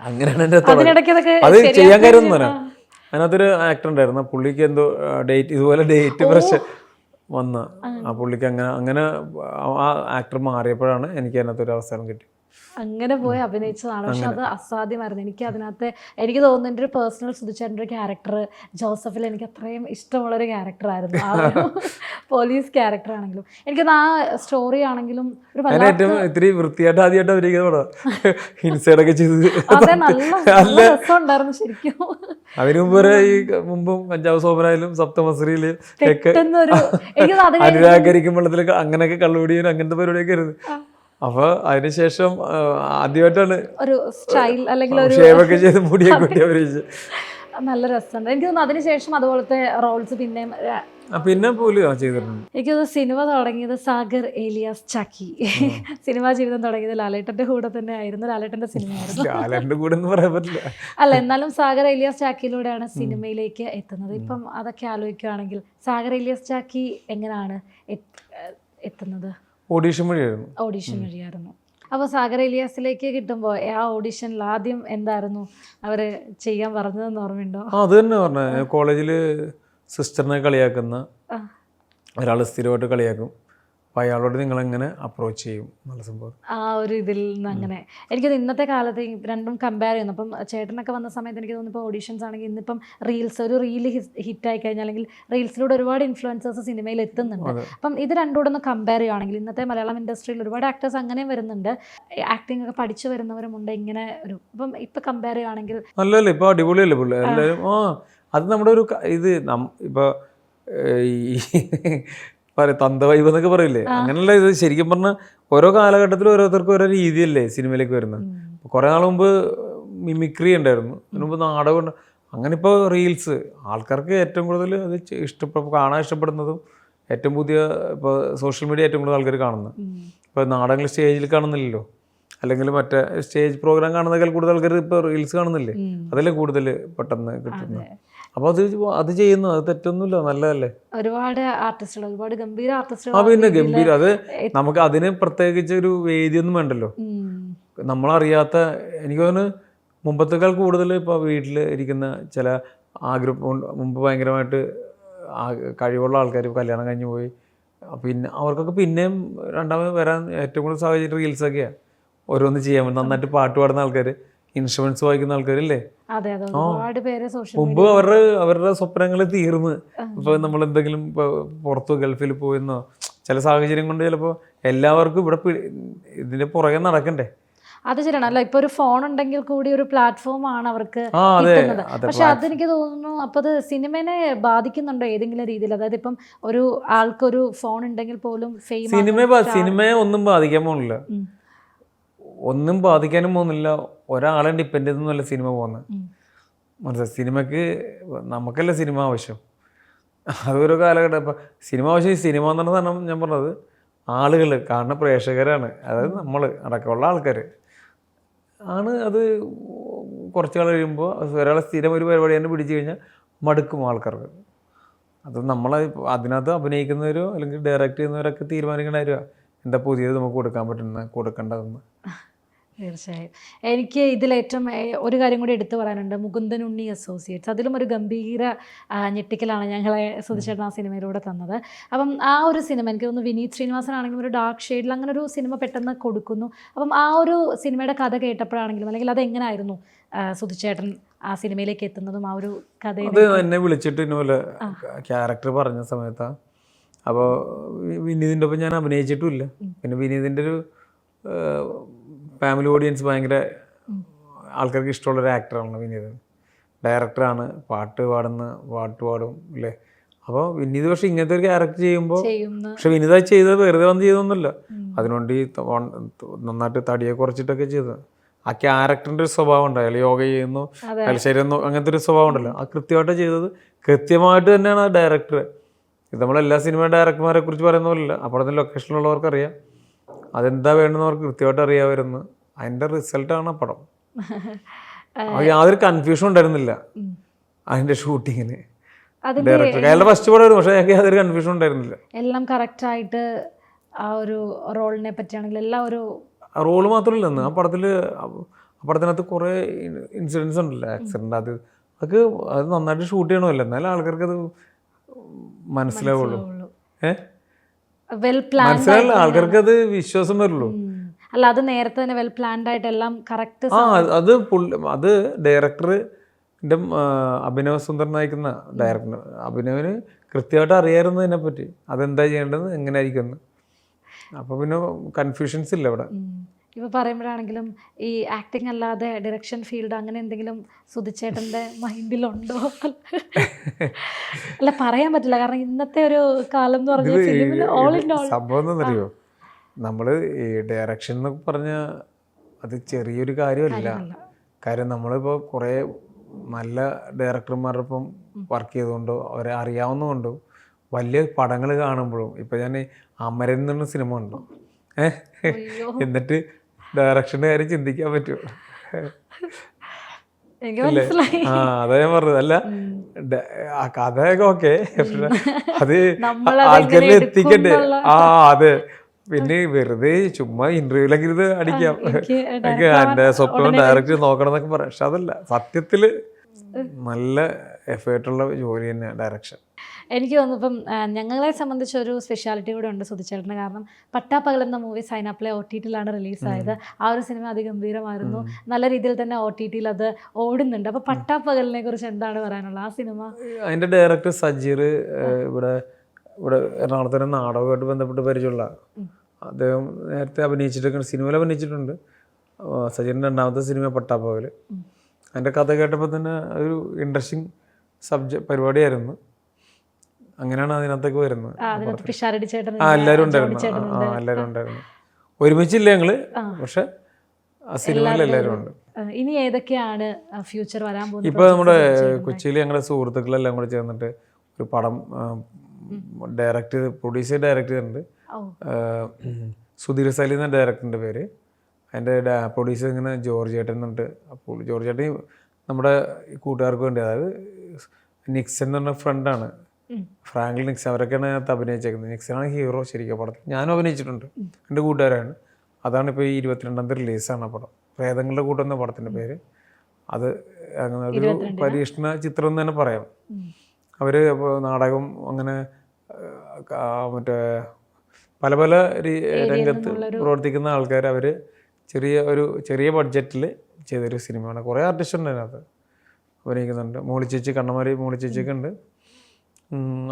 അങ്ങനെയാണ് എന്റെ ഇതൊക്കെ അത് ചെയ്യാൻ കാര്യം ഒന്നും അതിനകത്തൊരു ആക്ടർ ഉണ്ടായിരുന്നു. പുള്ളിക്ക് എന്തോ ഡേറ്റ് ഇതുപോലെ ഡേറ്റ് പ്രശ്നം വന്ന. ആ. പുള്ളിക്ക് അങ്ങനെ അങ്ങനെ ആ ആക്ടർ മാറിയപ്പോഴാണ് എനിക്ക് അതിനകത്തൊരു അവസരം കിട്ടി. അങ്ങനെ പോയി അഭിനയിച്ചതാണ്. പക്ഷെ അത് അസാധ്യമായിരുന്നു. എനിക്ക് അതിനകത്ത് എനിക്ക് തോന്നുന്നു എന്റെ ഒരു പേഴ്സണൽ സുധിച്ചേട്ടന്റെ ഒരു ക്യാരക്ടർ ജോസഫിൽ എനിക്ക് അത്രയും ഇഷ്ടമുള്ളൊരു ക്യാരക്ടറായിരുന്നു ആ ഒരു <laughs> പോലീസ് ക്യാരക്ടർ ആണെങ്കിലും. എനിക്കത് ആ സ്റ്റോറി ആണെങ്കിലും ഒരു ഏറ്റവും ഇത്തിരി വൃത്തിയായിട്ട് ആദ്യമായിട്ട് അഭിനയിക്കുന്ന ഒക്കെ <laughs> ചെയ്ത് അതെ നല്ല രസമുണ്ടായിരുന്നു ശരിക്കും. അതിനു മുമ്പ് വരെ ഈ മുമ്പും കഞ്ചാവ് സോമനായാലും കഴിഞ്ഞ് അനുരാഗരിക്കും വെള്ളത്തിലൊക്കെ അങ്ങനെയൊക്കെ കള്ളുപിടിയും അങ്ങനത്തെ പരിപാടിയൊക്കെ ആയിരുന്നു. അപ്പൊ അതിനുശേഷം ആദ്യമായിട്ടാണ് ഒരു സ്റ്റൈൽ അല്ലെങ്കിൽ ഒരു ഷേവൊക്കെ ചെയ്ത് <laughs> മുടിയൊക്കെ കൂട്ടി അഭിനയിച്ച് നല്ല രസമുണ്ട്. എനിക്ക് തോന്നുന്നു അതിനുശേഷം അതുപോലത്തെ റോൾസ് പിന്നെയും പിന്നെ ചെയ്തിട്ടുണ്ട്. എനിക്ക് തോന്നുന്നു സിനിമ തുടങ്ങിയത് സാഗർ ഏലിയാസ് ചക്കി. സിനിമാ ജീവിതം തുടങ്ങിയത് ലാലേട്ടന്റെ കൂടെ തന്നെ ആയിരുന്നു. ലാലേട്ടന്റെ സിനിമയായിരുന്നു. കൂടെ എന്ന് പറയാൻ പറ്റില്ല. അല്ല എന്നാലും സാഗർ ഏലിയാസ് ചാക്കിയിലൂടെയാണ് സിനിമയിലേക്ക് എത്തുന്നത്. ഇപ്പം അതൊക്കെ ആലോചിക്കുകയാണെങ്കിൽ സാഗർ ഏലിയാസ് ചാക്കി എങ്ങനെയാണ് എത്തുന്നത്? ഓഡീഷൻ വഴിയായിരുന്നു. ഓഡീഷൻ വഴിയായിരുന്നു. അപ്പോൾ സാഗർ ഇലിയാസിലേക്ക് കിട്ടുമ്പോൾ ആ ഓഡീഷനിൽ ആദ്യം എന്തായിരുന്നു അവർ ചെയ്യാൻ പറഞ്ഞതെന്ന് ഓർമ്മയുണ്ടോ? ആ അത് തന്നെ പറഞ്ഞ. കോളേജിൽ സിസ്റ്ററിനെ കളിയാക്കുന്ന ഒരാൾ ഒരാൾ സ്ഥിരമായിട്ട് കളിയാക്കും. അപ്പോൾ അയാളോട് നിങ്ങൾ എങ്ങനെ അപ്രോച്ച് ചെയ്യും? എന്നുള്ള സംഭവം. ആ ഒരു ഇതിൽ നിന്ന് അങ്ങനെ. എനിക്കത് ഇന്നത്തെ കാലത്ത് രണ്ടും കമ്പയർ ചെയ്യുന്നു. അപ്പം ചേട്ടനൊക്കെ വന്ന സമയത്ത് എനിക്ക് തോന്നുന്നു ഇപ്പോൾ ഓഡീഷൻസ് ആണെങ്കിൽ ഇന്നിപ്പം റീൽസ് ഒരു റീൽ ഹിറ്റ് ആയി കഴിഞ്ഞാൽ അല്ലെങ്കിൽ റീൽസിലൂടെ ഒരുപാട് ഇൻഫ്ലുവൻസേഴ്സ് സിനിമയിൽ എത്തുന്നുണ്ട്. അപ്പം ഇത് രണ്ടുകൂടെ ഒന്ന് കമ്പയർ ചെയ്യുകയാണെങ്കിൽ ഇന്നത്തെ മലയാളം ഇൻഡസ്ട്രിയിൽ ഒരുപാട് ആക്ടേഴ്സ് അങ്ങനെയും വരുന്നുണ്ട്. ആക്ടിംഗ് ഒക്കെ പഠിച്ചു വരുന്നവരുമുണ്ട് ഇങ്ങനെ ഒരു. അപ്പം ഇപ്പം കമ്പയർ ചെയ്യുകയാണെങ്കിൽ നല്ലല്ലേ ഇപ്പോൾ അടിപൊളിയല്ലേ പുള്ളി? എല്ലാവരും ആ അത് നമ്മുടെ ഒരു ഇത് ഇപ്പോൾ ഈ പറ തന്ത വൈബ് എന്നൊക്കെ പറയില്ലേ? അങ്ങനെയുള്ള ഇത് ശരിക്കും പറഞ്ഞാൽ ഓരോ കാലഘട്ടത്തിലും ഓരോരുത്തർക്കും ഓരോ രീതിയല്ലേ സിനിമയിലേക്ക് വരുന്നത്. കുറേ നാൾ മുമ്പ് മിമിക്രി ഉണ്ടായിരുന്നു. അതിന് മുമ്പ് നാടകം അങ്ങനെ ഇപ്പോൾ റീൽസ് ആൾക്കാർക്ക് ഏറ്റവും കൂടുതൽ അത് ഇഷ്ടപ്പെട്ട കാണാൻ ഇഷ്ടപ്പെടുന്നതും ഏറ്റവും പുതിയ ഇപ്പോൾ സോഷ്യൽ മീഡിയ ഏറ്റവും കൂടുതൽ ആൾക്കാർ കാണുന്നത്. ഇപ്പോൾ നാടകങ്ങൾ സ്റ്റേജിൽ കാണുന്നില്ലല്ലോ. അല്ലെങ്കിൽ മറ്റേ സ്റ്റേജ് പ്രോഗ്രാം കാണുന്നതിൽ കൂടുതൽ ആൾക്കാർ ഇപ്പോൾ റീൽസ് കാണുന്നില്ലേ? അതല്ലേ കൂടുതൽ പെട്ടെന്ന് കിട്ടുന്നത്. അപ്പോൾ അത് അത് ചെയ്യുന്നു. അത് തെറ്റൊന്നുമില്ല. നല്ലതല്ലേ? ഒരുപാട് ആർട്ടിസ്റ്റുകൾ ഒരുപാട് ഗംഭീര ആ ആർട്ടിസ്റ്റുകൾ പിന്നെ ഗംഭീര. അത് നമുക്ക് അതിന് പ്രത്യേകിച്ച് ഒരു വേദിയൊന്നും വേണ്ടല്ലോ. നമ്മളറിയാത്ത എനിക്ക് തോന്നുന്നു മുമ്പത്തേക്കാൾ കൂടുതൽ ഇപ്പോൾ വീട്ടിൽ ഇരിക്കുന്ന ചില ആഗ്രഹം മുമ്പ് ഭയങ്കരമായിട്ട് ആ- കഴിവുള്ള ആൾക്കാർ കല്യാണം കഴിഞ്ഞ് പോയി. പിന്നെ അവർക്കൊക്കെ പിന്നെയും രണ്ടാമത് വരാൻ ഏറ്റവും കൂടുതൽ സാഹചര്യം റീൽസൊക്കെയാണ് ഓരോന്ന് ചെയ്യാൻ പറ്റും നന്നായിട്ട് പാട്ട് പാടുന്ന ആൾക്കാർ ഇൻഷുറൻസ് വായിക്കുന്ന ആൾക്കാരില്ലേ? മുമ്പ് അവരുടെ അവരുടെ സ്വപ്നങ്ങൾ തീർന്ന്. ഇപ്പൊ നമ്മൾ എന്തെങ്കിലും പുറത്തു ഗൾഫിൽ പോയെന്നോ ചില സാഹചര്യം കൊണ്ട് ചിലപ്പോൾ എല്ലാവർക്കും ഇവിടെ ഇതിന്റെ പുറകെ നടക്കണ്ടേ? അത് ശരിയാണ്. അല്ല ഇപ്പൊ ഒരു ഫോൺ ഉണ്ടെങ്കിൽ കൂടി ഒരു പ്ലാറ്റ്ഫോം ആണ് അവർക്ക് കിട്ടുന്നത്. പക്ഷെ അതെനിക്ക് തോന്നുന്നു അപ്പൊ അത് സിനിമനെ ബാധിക്കുന്നുണ്ടോ ഏതെങ്കിലും രീതിയിൽ? അതായത് ഇപ്പം ഒരു ആൾക്കൊരു ഫോൺ ഉണ്ടെങ്കിൽ പോലും ഫെയിം സിനിമ സിനിമയെ ഒന്നും ബാധിക്കാൻ പോകുന്നില്ല ഒന്നും ബാധിക്കാനും പോകുന്നില്ല. ഒരാളെ ഡിപ്പെൻഡ് ചെയ്തൊന്നുമല്ല സിനിമ പോകുന്നത്. മനസ്സിലായി സിനിമക്ക് നമുക്കല്ല സിനിമ ആവശ്യം. അതൊരു കാലഘട്ടം. ഇപ്പം സിനിമ ആവശ്യം ഈ സിനിമ എന്ന് പറഞ്ഞ സാധനം ഞാൻ പറഞ്ഞത്. ആളുകൾ കാണുന്ന പ്രേക്ഷകരാണ്. അതായത് നമ്മൾ അടക്കമുള്ള ആൾക്കാർ ആണ് അത് കുറച്ച് കാലം കഴിയുമ്പോൾ ഒരാളെ സ്ഥിരം ഒരു പരിപാടി തന്നെ പിടിച്ചു കഴിഞ്ഞാൽ മടുക്കും ആൾക്കാർക്ക്. അത് നമ്മൾ അതിനകത്ത് അഭിനയിക്കുന്നവരോ അല്ലെങ്കിൽ ഡയറക്റ്റ് ചെയ്യുന്നവരൊക്കെ തീരുമാനിക്കേണ്ട കാര്യമാണ് എന്താ പുതിയത് നമുക്ക് കൊടുക്കാൻ പറ്റുന്ന കൊടുക്കേണ്ടതെന്ന്. തീർച്ചയായും. എനിക്ക് ഇതിലേറ്റവും ഒരു കാര്യം കൂടി എടുത്തു പറയാനുണ്ട്. മുകുന്ദൻ ഉണ്ണി അസോസിയേറ്റ്സ്. അതിലും ഒരു ഗംഭീര ഞെട്ടിക്കലാണ് ഞങ്ങളെ സുധിച്ചേട്ടൻ ആ സിനിമയിലൂടെ തന്നത്. അപ്പം ആ ഒരു സിനിമ എനിക്ക് തോന്നുന്നു വിനീത് ശ്രീനിവാസൻ ശ്രീനിവാസനാണെങ്കിലും ഒരു ഡാർക്ക് ഷെയ്ഡിൽ അങ്ങനെ ഒരു സിനിമ പെട്ടെന്ന് കൊടുക്കുന്നു. അപ്പം ആ ഒരു സിനിമയുടെ കഥ കേട്ടപ്പോഴാണെങ്കിലും അല്ലെങ്കിൽ അത് എങ്ങനെയായിരുന്നു സുധിച്ചേട്ടൻ ആ സിനിമയിലേക്ക് എത്തുന്നതും ആ ഒരു കഥ അത് എന്നെ വിളിച്ചിട്ട് ഇന്നുപോലെ ക്യാരക്ടർ പറഞ്ഞ സമയത്താണ് അപ്പോൾ വിനീതിന്റെ ഒപ്പം ഞാൻ അഭിനയിച്ചിട്ടുമില്ല പിന്നെ വിനീതിന്റെ ഒരു ഫാമിലി ഓഡിയൻസ് ഭയങ്കര ആൾക്കാർക്ക് ഇഷ്ടമുള്ള ഒരു ആക്ടറാണ് വിനീത്. ഡയറക്ടറാണ് പാട്ട് പാടുന്ന പാട്ട് പാടും അല്ലേ അപ്പോൾ വിനീത് പക്ഷെ ഇങ്ങനത്തെ ഒരു ക്യാരക്ടർ ചെയ്യുമ്പോൾ പക്ഷെ വിനീത ചെയ്തത് വെറുതെ വന്ന് ചെയ്തൊന്നുമില്ല. അതിനുവേണ്ടി നന്നായിട്ട് തടിയെ കുറച്ചിട്ടൊക്കെ ചെയ്തത്. ആ ക്യാരക്ടറിന്റെ ഒരു സ്വഭാവം ഉണ്ട്. അയാൾ യോഗ ചെയ്യുന്നു. അയാൾ ശരീരം അങ്ങനത്തെ ഒരു സ്വഭാവം ഉണ്ടല്ലോ. ആ കൃത്യമായിട്ട് ചെയ്തത് കൃത്യമായിട്ട് തന്നെയാണ് ആ ഡയറക്ടർ. ഇത് നമ്മളെല്ലാ സിനിമ ഡയറക്ടർമാരെ കുറിച്ച് പറയുന്ന പോലല്ല അപ്പുറത്തെ ലൊക്കേഷനിലുള്ളവർക്ക് അറിയാം അതെന്താ വേണമെന്ന് അവർക്ക് കൃത്യമായിട്ട് അറിയാമായിരുന്നു. അതിന്റെ റിസൾട്ടാണ് ആ പടം. <laughs> അത് യാതൊരു കൺഫ്യൂഷൻ ഉണ്ടായിരുന്നില്ല. അതിന്റെ ഷൂട്ടിങ്ങിന് ഡയറക്ടർ അയാളുടെ ഫസ്റ്റ് പടമായിരുന്നു പക്ഷേ ഞങ്ങൾക്ക് യാതൊരു കൺഫ്യൂഷൻ ഉണ്ടായിരുന്നില്ല. എല്ലാം കറക്റ്റായിട്ട് ആ ഒരു റോളിനെ പറ്റിയാണെങ്കിൽ എല്ലാം ഒരു റോൾ മാത്രമല്ല ആ പടത്തിൽ ആ പടത്തിനകത്ത് കുറേ ഇൻസിഡൻസ് ഉണ്ടല്ലോ ആക്സിഡന്റ് അത് അതൊക്കെ അത് നന്നായിട്ട് ഷൂട്ട് ചെയ്യണമല്ലോ. എന്നാലും ആൾക്കാർക്ക് അത് മനസ്സിലാവുള്ളൂ. ഏ? വെൽ പ്ലാൻ മനസ്സിലാവില്ല ആൾക്കാർക്ക് അത് വിശ്വാസം വരുള്ളൂ അല്ല അത് നേരത്തെ തന്നെ വെൽ പ്ലാൻഡ് ആയിട്ട് എല്ലാം കറക്റ്റ് ആ അത് അത് ഡയറക്ടർ അഭിനവ സുന്ദർ നയിക്കുന്ന ഡയറക്ടർ അഭിനവിന് കൃത്യമായിട്ട് അറിയാമായിരുന്നു ഇതിനെപ്പറ്റി. അതെന്താ ചെയ്യേണ്ടത് എങ്ങനെ ആയിരിക്കുമെന്ന്. അപ്പോൾ പിന്നെ കൺഫ്യൂഷൻസ് ഇല്ല ഇവിടെ. ഇപ്പൊ പറയുമ്പോഴാണെങ്കിലും ഈ ആക്ടിങ് അല്ലാതെ ഡയറക്ഷൻ ഫീൽഡ് അങ്ങനെ എന്തെങ്കിലും സുധിച്ചേട്ടന്റെ <laughs> മൈൻഡിലുണ്ടോ അല്ല പറയാൻ പറ്റില്ല. കാരണം ഇന്നത്തെ ഒരു കാലം എന്ന് പറഞ്ഞാൽ നമ്മൾ ഫിലിമിൽ ഓൾ ഇൻ ഓൾ സംഭവം നമ്മൾ ഈ ഡയറക്ഷൻ എന്നൊക്കെ പറഞ്ഞ അത് ചെറിയൊരു കാര്യമല്ല. കാര്യം നമ്മളിപ്പോൾ കുറേ നല്ല ഡയറക്ടർമാരുടെ ഒപ്പം വർക്ക് ചെയ്തുകൊണ്ടോ അവരെ അറിയാവുന്നതുകൊണ്ടോ വലിയ പടങ്ങൾ കാണുമ്പോഴും ഇപ്പം ഞാൻ അമരൻ എന്ന് പറഞ്ഞ സിനിമ ഉണ്ടോ ഏഹ്? എന്നിട്ട് ഡയറക്ഷന്റെ കാര്യം ചിന്തിക്കാൻ പറ്റുമോ? ആ അതാ ഞാൻ പറഞ്ഞത്. അല്ല ആ കഥയൊക്കെ ഓക്കെ. അത് ആൾക്കാരിൽ എത്തിക്കണ്ടേ? ആ അതെ. പിന്നെ വെറുതെ ചുമ്മാ ഇന്റർവ്യൂലൊക്കെ ഇത് അടിക്കാം. എനിക്ക് എന്റെ സ്വപ്നം ഡയറക്റ്റ് നോക്കണം എന്നൊക്കെ പറയാം. പക്ഷെ അതല്ല. സത്യത്തിൽ നല്ല എഫേർട്ടുള്ള ജോലി തന്നെയാണ് ഡയറക്ഷൻ എനിക്ക് തോന്നുന്നു ഞങ്ങളെ സംബന്ധിച്ച് ഒരു സ്പെഷ്യാലിറ്റി കൂടെ ഉണ്ട് സുധിച്ചേട്ടന് കാരണം പട്ടാപ്പകൽ എന്ന മൂവി സൈനാപ്പിലെ ഒ ടി ടിയിലാണ് റിലീസായത് ആ ഒരു സിനിമ അതിഗംഭീരമായിരുന്നു. നല്ല രീതിയിൽ തന്നെ ഒ ടി ടിയിൽ അത് ഓടുന്നുണ്ട്. അപ്പോൾ പട്ടാപ്പകലിനെ കുറിച്ച് എന്താണ് പറയാനുള്ളത്? ആ സിനിമ അതിന്റെ ഡയറക്ടർ സജീർ ഇവിടെ ഇവിടെ എറണാകുളത്തെ നാടകമായിട്ട് ബന്ധപ്പെട്ട് പരിചയമുള്ള അദ്ദേഹം നേരത്തെ അഭിനയിച്ചിട്ടൊക്കെ സിനിമയിൽ അഭിനയിച്ചിട്ടുണ്ട്. സജീറിന്റെ രണ്ടാമത്തെ സിനിമ പട്ടാപ്പകൽ. അതിന്റെ കഥ കേട്ടപ്പോൾ തന്നെ ഒരു ഇൻട്രസ്റ്റിംഗ് സബ്ജക്ട് പരിപാടിയായിരുന്നു. അങ്ങനെയാണ് അതിനകത്തേക്ക് വരുന്നത്. പിഷാരടി ചേട്ടൻ ആ എല്ലാവരും ഉണ്ടായിരുന്നു. ആ, ആ എല്ലാവരും ഉണ്ടായിരുന്നു. ഒരുമിച്ചില്ല ഞങ്ങൾ പക്ഷെ ആ സിനിമയിൽ എല്ലാവരും ഉണ്ട്. ഇനി ഏതൊക്കെയാണ് ഫ്യൂച്ചർ വരാൻ പോകുന്നത് ഇപ്പൊ നമ്മുടെ കൊച്ചിയിൽ ഞങ്ങളുടെ സുഹൃത്തുക്കളെല്ലാം കൂടെ ചേർന്നിട്ട് ഒരു പടം ഡയറക്റ്റ് ചെയ്ത് പ്രൊഡ്യൂസ് ചെയ്ത് ഡയറക്റ്റ് ചെയ്തിട്ടുണ്ട് സുധീർ സലി എന്ന ഡയറക്ടറിന്റെ പേര്. അതിന്റെ പ്രൊഡ്യൂസർ ഇങ്ങനെ ജോർജ് ചേട്ടൻ എന്നുണ്ട്. അപ്പോൾ ജോർജ് ചേട്ടൻ നമ്മുടെ കൂട്ടുകാർക്ക് വേണ്ടി അതായത് നിക്സൺ എന്ന് പറഞ്ഞ ഫ്രണ്ടാണ്. ഫ്രാങ്ക്ലിൻ നിക്സൺ അവരൊക്കെയാണ് അതിനകത്ത് അഭിനയിച്ചേക്കുന്നത്. നിക്സനാണ് ഹീറോ ശരിക്കും പടത്തിൽ. ഞാനും അഭിനയിച്ചിട്ടുണ്ട്. എന്റെ കൂട്ടുകാരാണ്. അതാണ് ഇപ്പോൾ ഈ ഇരുപത്തിരണ്ടാം തീയതി റിലീസാണ് ആ പടം. പ്രേതങ്ങളുടെ കൂട്ടം എന്ന പടത്തിന്റെ പേര്. അത് അങ്ങനെ ഒരു പരീക്ഷണ ചിത്രം എന്ന് തന്നെ പറയാം. അവർ നാടകം അങ്ങനെ മറ്റേ പല പല രംഗത്ത് പ്രവർത്തിക്കുന്ന ആൾക്കാർ അവർ ചെറിയ ഒരു ചെറിയ ബഡ്ജറ്റിൽ ചെയ്തൊരു സിനിമയാണ്. കുറേ ആർട്ടിസ്റ്റ് ഉണ്ട് അതിനകത്ത് അഭിനയിക്കുന്നുണ്ട്. മൂളിച്ചേച്ചി കണ്ണമാരി മോളിച്ചേച്ചിയൊക്കെ ഉണ്ട്.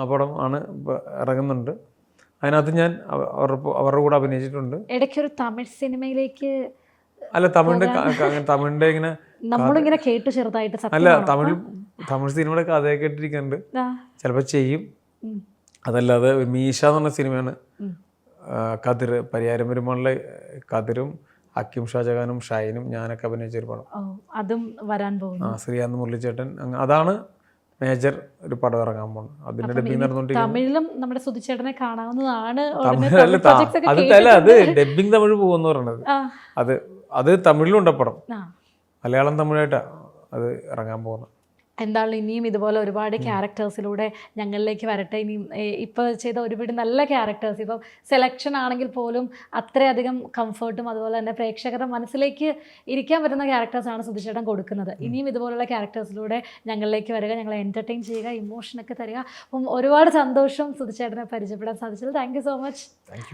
പടം ആണ് ഇറങ്ങുന്നുണ്ട്. അതിനകത്ത് ഞാൻ അവ- അവരുടെ കൂടെ അഭിനയിച്ചിട്ടുണ്ട്. ഇടയ്ക്ക് ഒരു തമിഴ് സിനിമയിലേക്ക് അല്ല തമിഴിന്റെ തമിഴിന്റെ ഇങ്ങനെ നമ്മളിങ്ങനെ കേട്ട് ചെറുതായിട്ട് അല്ല തമിഴ് തമിഴ് സിനിമയുടെ കഥയൊക്കെ ഇട്ടിരിക്കുന്നുണ്ട്. ചിലപ്പോൾ ചെയ്യും. അതല്ലാതെ ഒരു മീശ എന്ന് പറഞ്ഞ സിനിമയാണ്. കതിർ പരിയാരം പെരുമാളിലെ കതിരും അക്കിം ഷാജഹാനും ഷൈനും ഞാനൊക്കെ അഭിനയിച്ചൊരു പടം. അതും വരാൻ പോകുന്നു. ആ ശ്രീകാന്ത് മുരളിച്ചേട്ടൻ അതാണ് മേജർ ഒരു പടം ഇറങ്ങാൻ പോകുന്നു അതിന്റെ ഡബിങ് നടന്നുകൊണ്ടിരിക്കും നമ്മുടെ സുധിച്ചേട്ടനെ കാണാവുന്നതാണ് അത് അല്ല അത് ഡബിങ് തമിഴ് പോകുമെന്ന് പറയണത്. അത് അത് തമിഴിലുണ്ട് പടം. മലയാളം തമിഴായിട്ടാണ് അത് ഇറങ്ങാൻ പോകുന്നത്. എന്തായാലും ഇനിയും ഇതുപോലെ ഒരുപാട് ക്യാരക്ടേഴ്സിലൂടെ ഞങ്ങളിലേക്ക് വരട്ടെ. ഇനിയും ഇപ്പോൾ ചെയ്ത ഒരുപാട് നല്ല ക്യാരക്ടേഴ്സ്. ഇപ്പം സെലക്ഷൻ ആണെങ്കിൽ പോലും അത്രയധികം കംഫർട്ടും അതുപോലെ തന്നെ പ്രേക്ഷകരുടെ മനസ്സിലേക്ക് ഇരിക്കാൻ പറ്റുന്ന ക്യാരക്ടേഴ്സാണ് സുധിച്ചേട്ടൻ കൊടുക്കുന്നത്. ഇനിയും ഇതുപോലുള്ള ക്യാരക്ടേഴ്സിലൂടെ ഞങ്ങളിലേക്ക് വരിക ഞങ്ങളെ എന്റർടൈൻ ചെയ്യുക ഇമോഷനൊക്കെ തരിക. അപ്പം ഒരുപാട് സന്തോഷം സുധിച്ചേട്ടനെ പരിചയപ്പെടാൻ സാധിച്ചത് thank you so much thank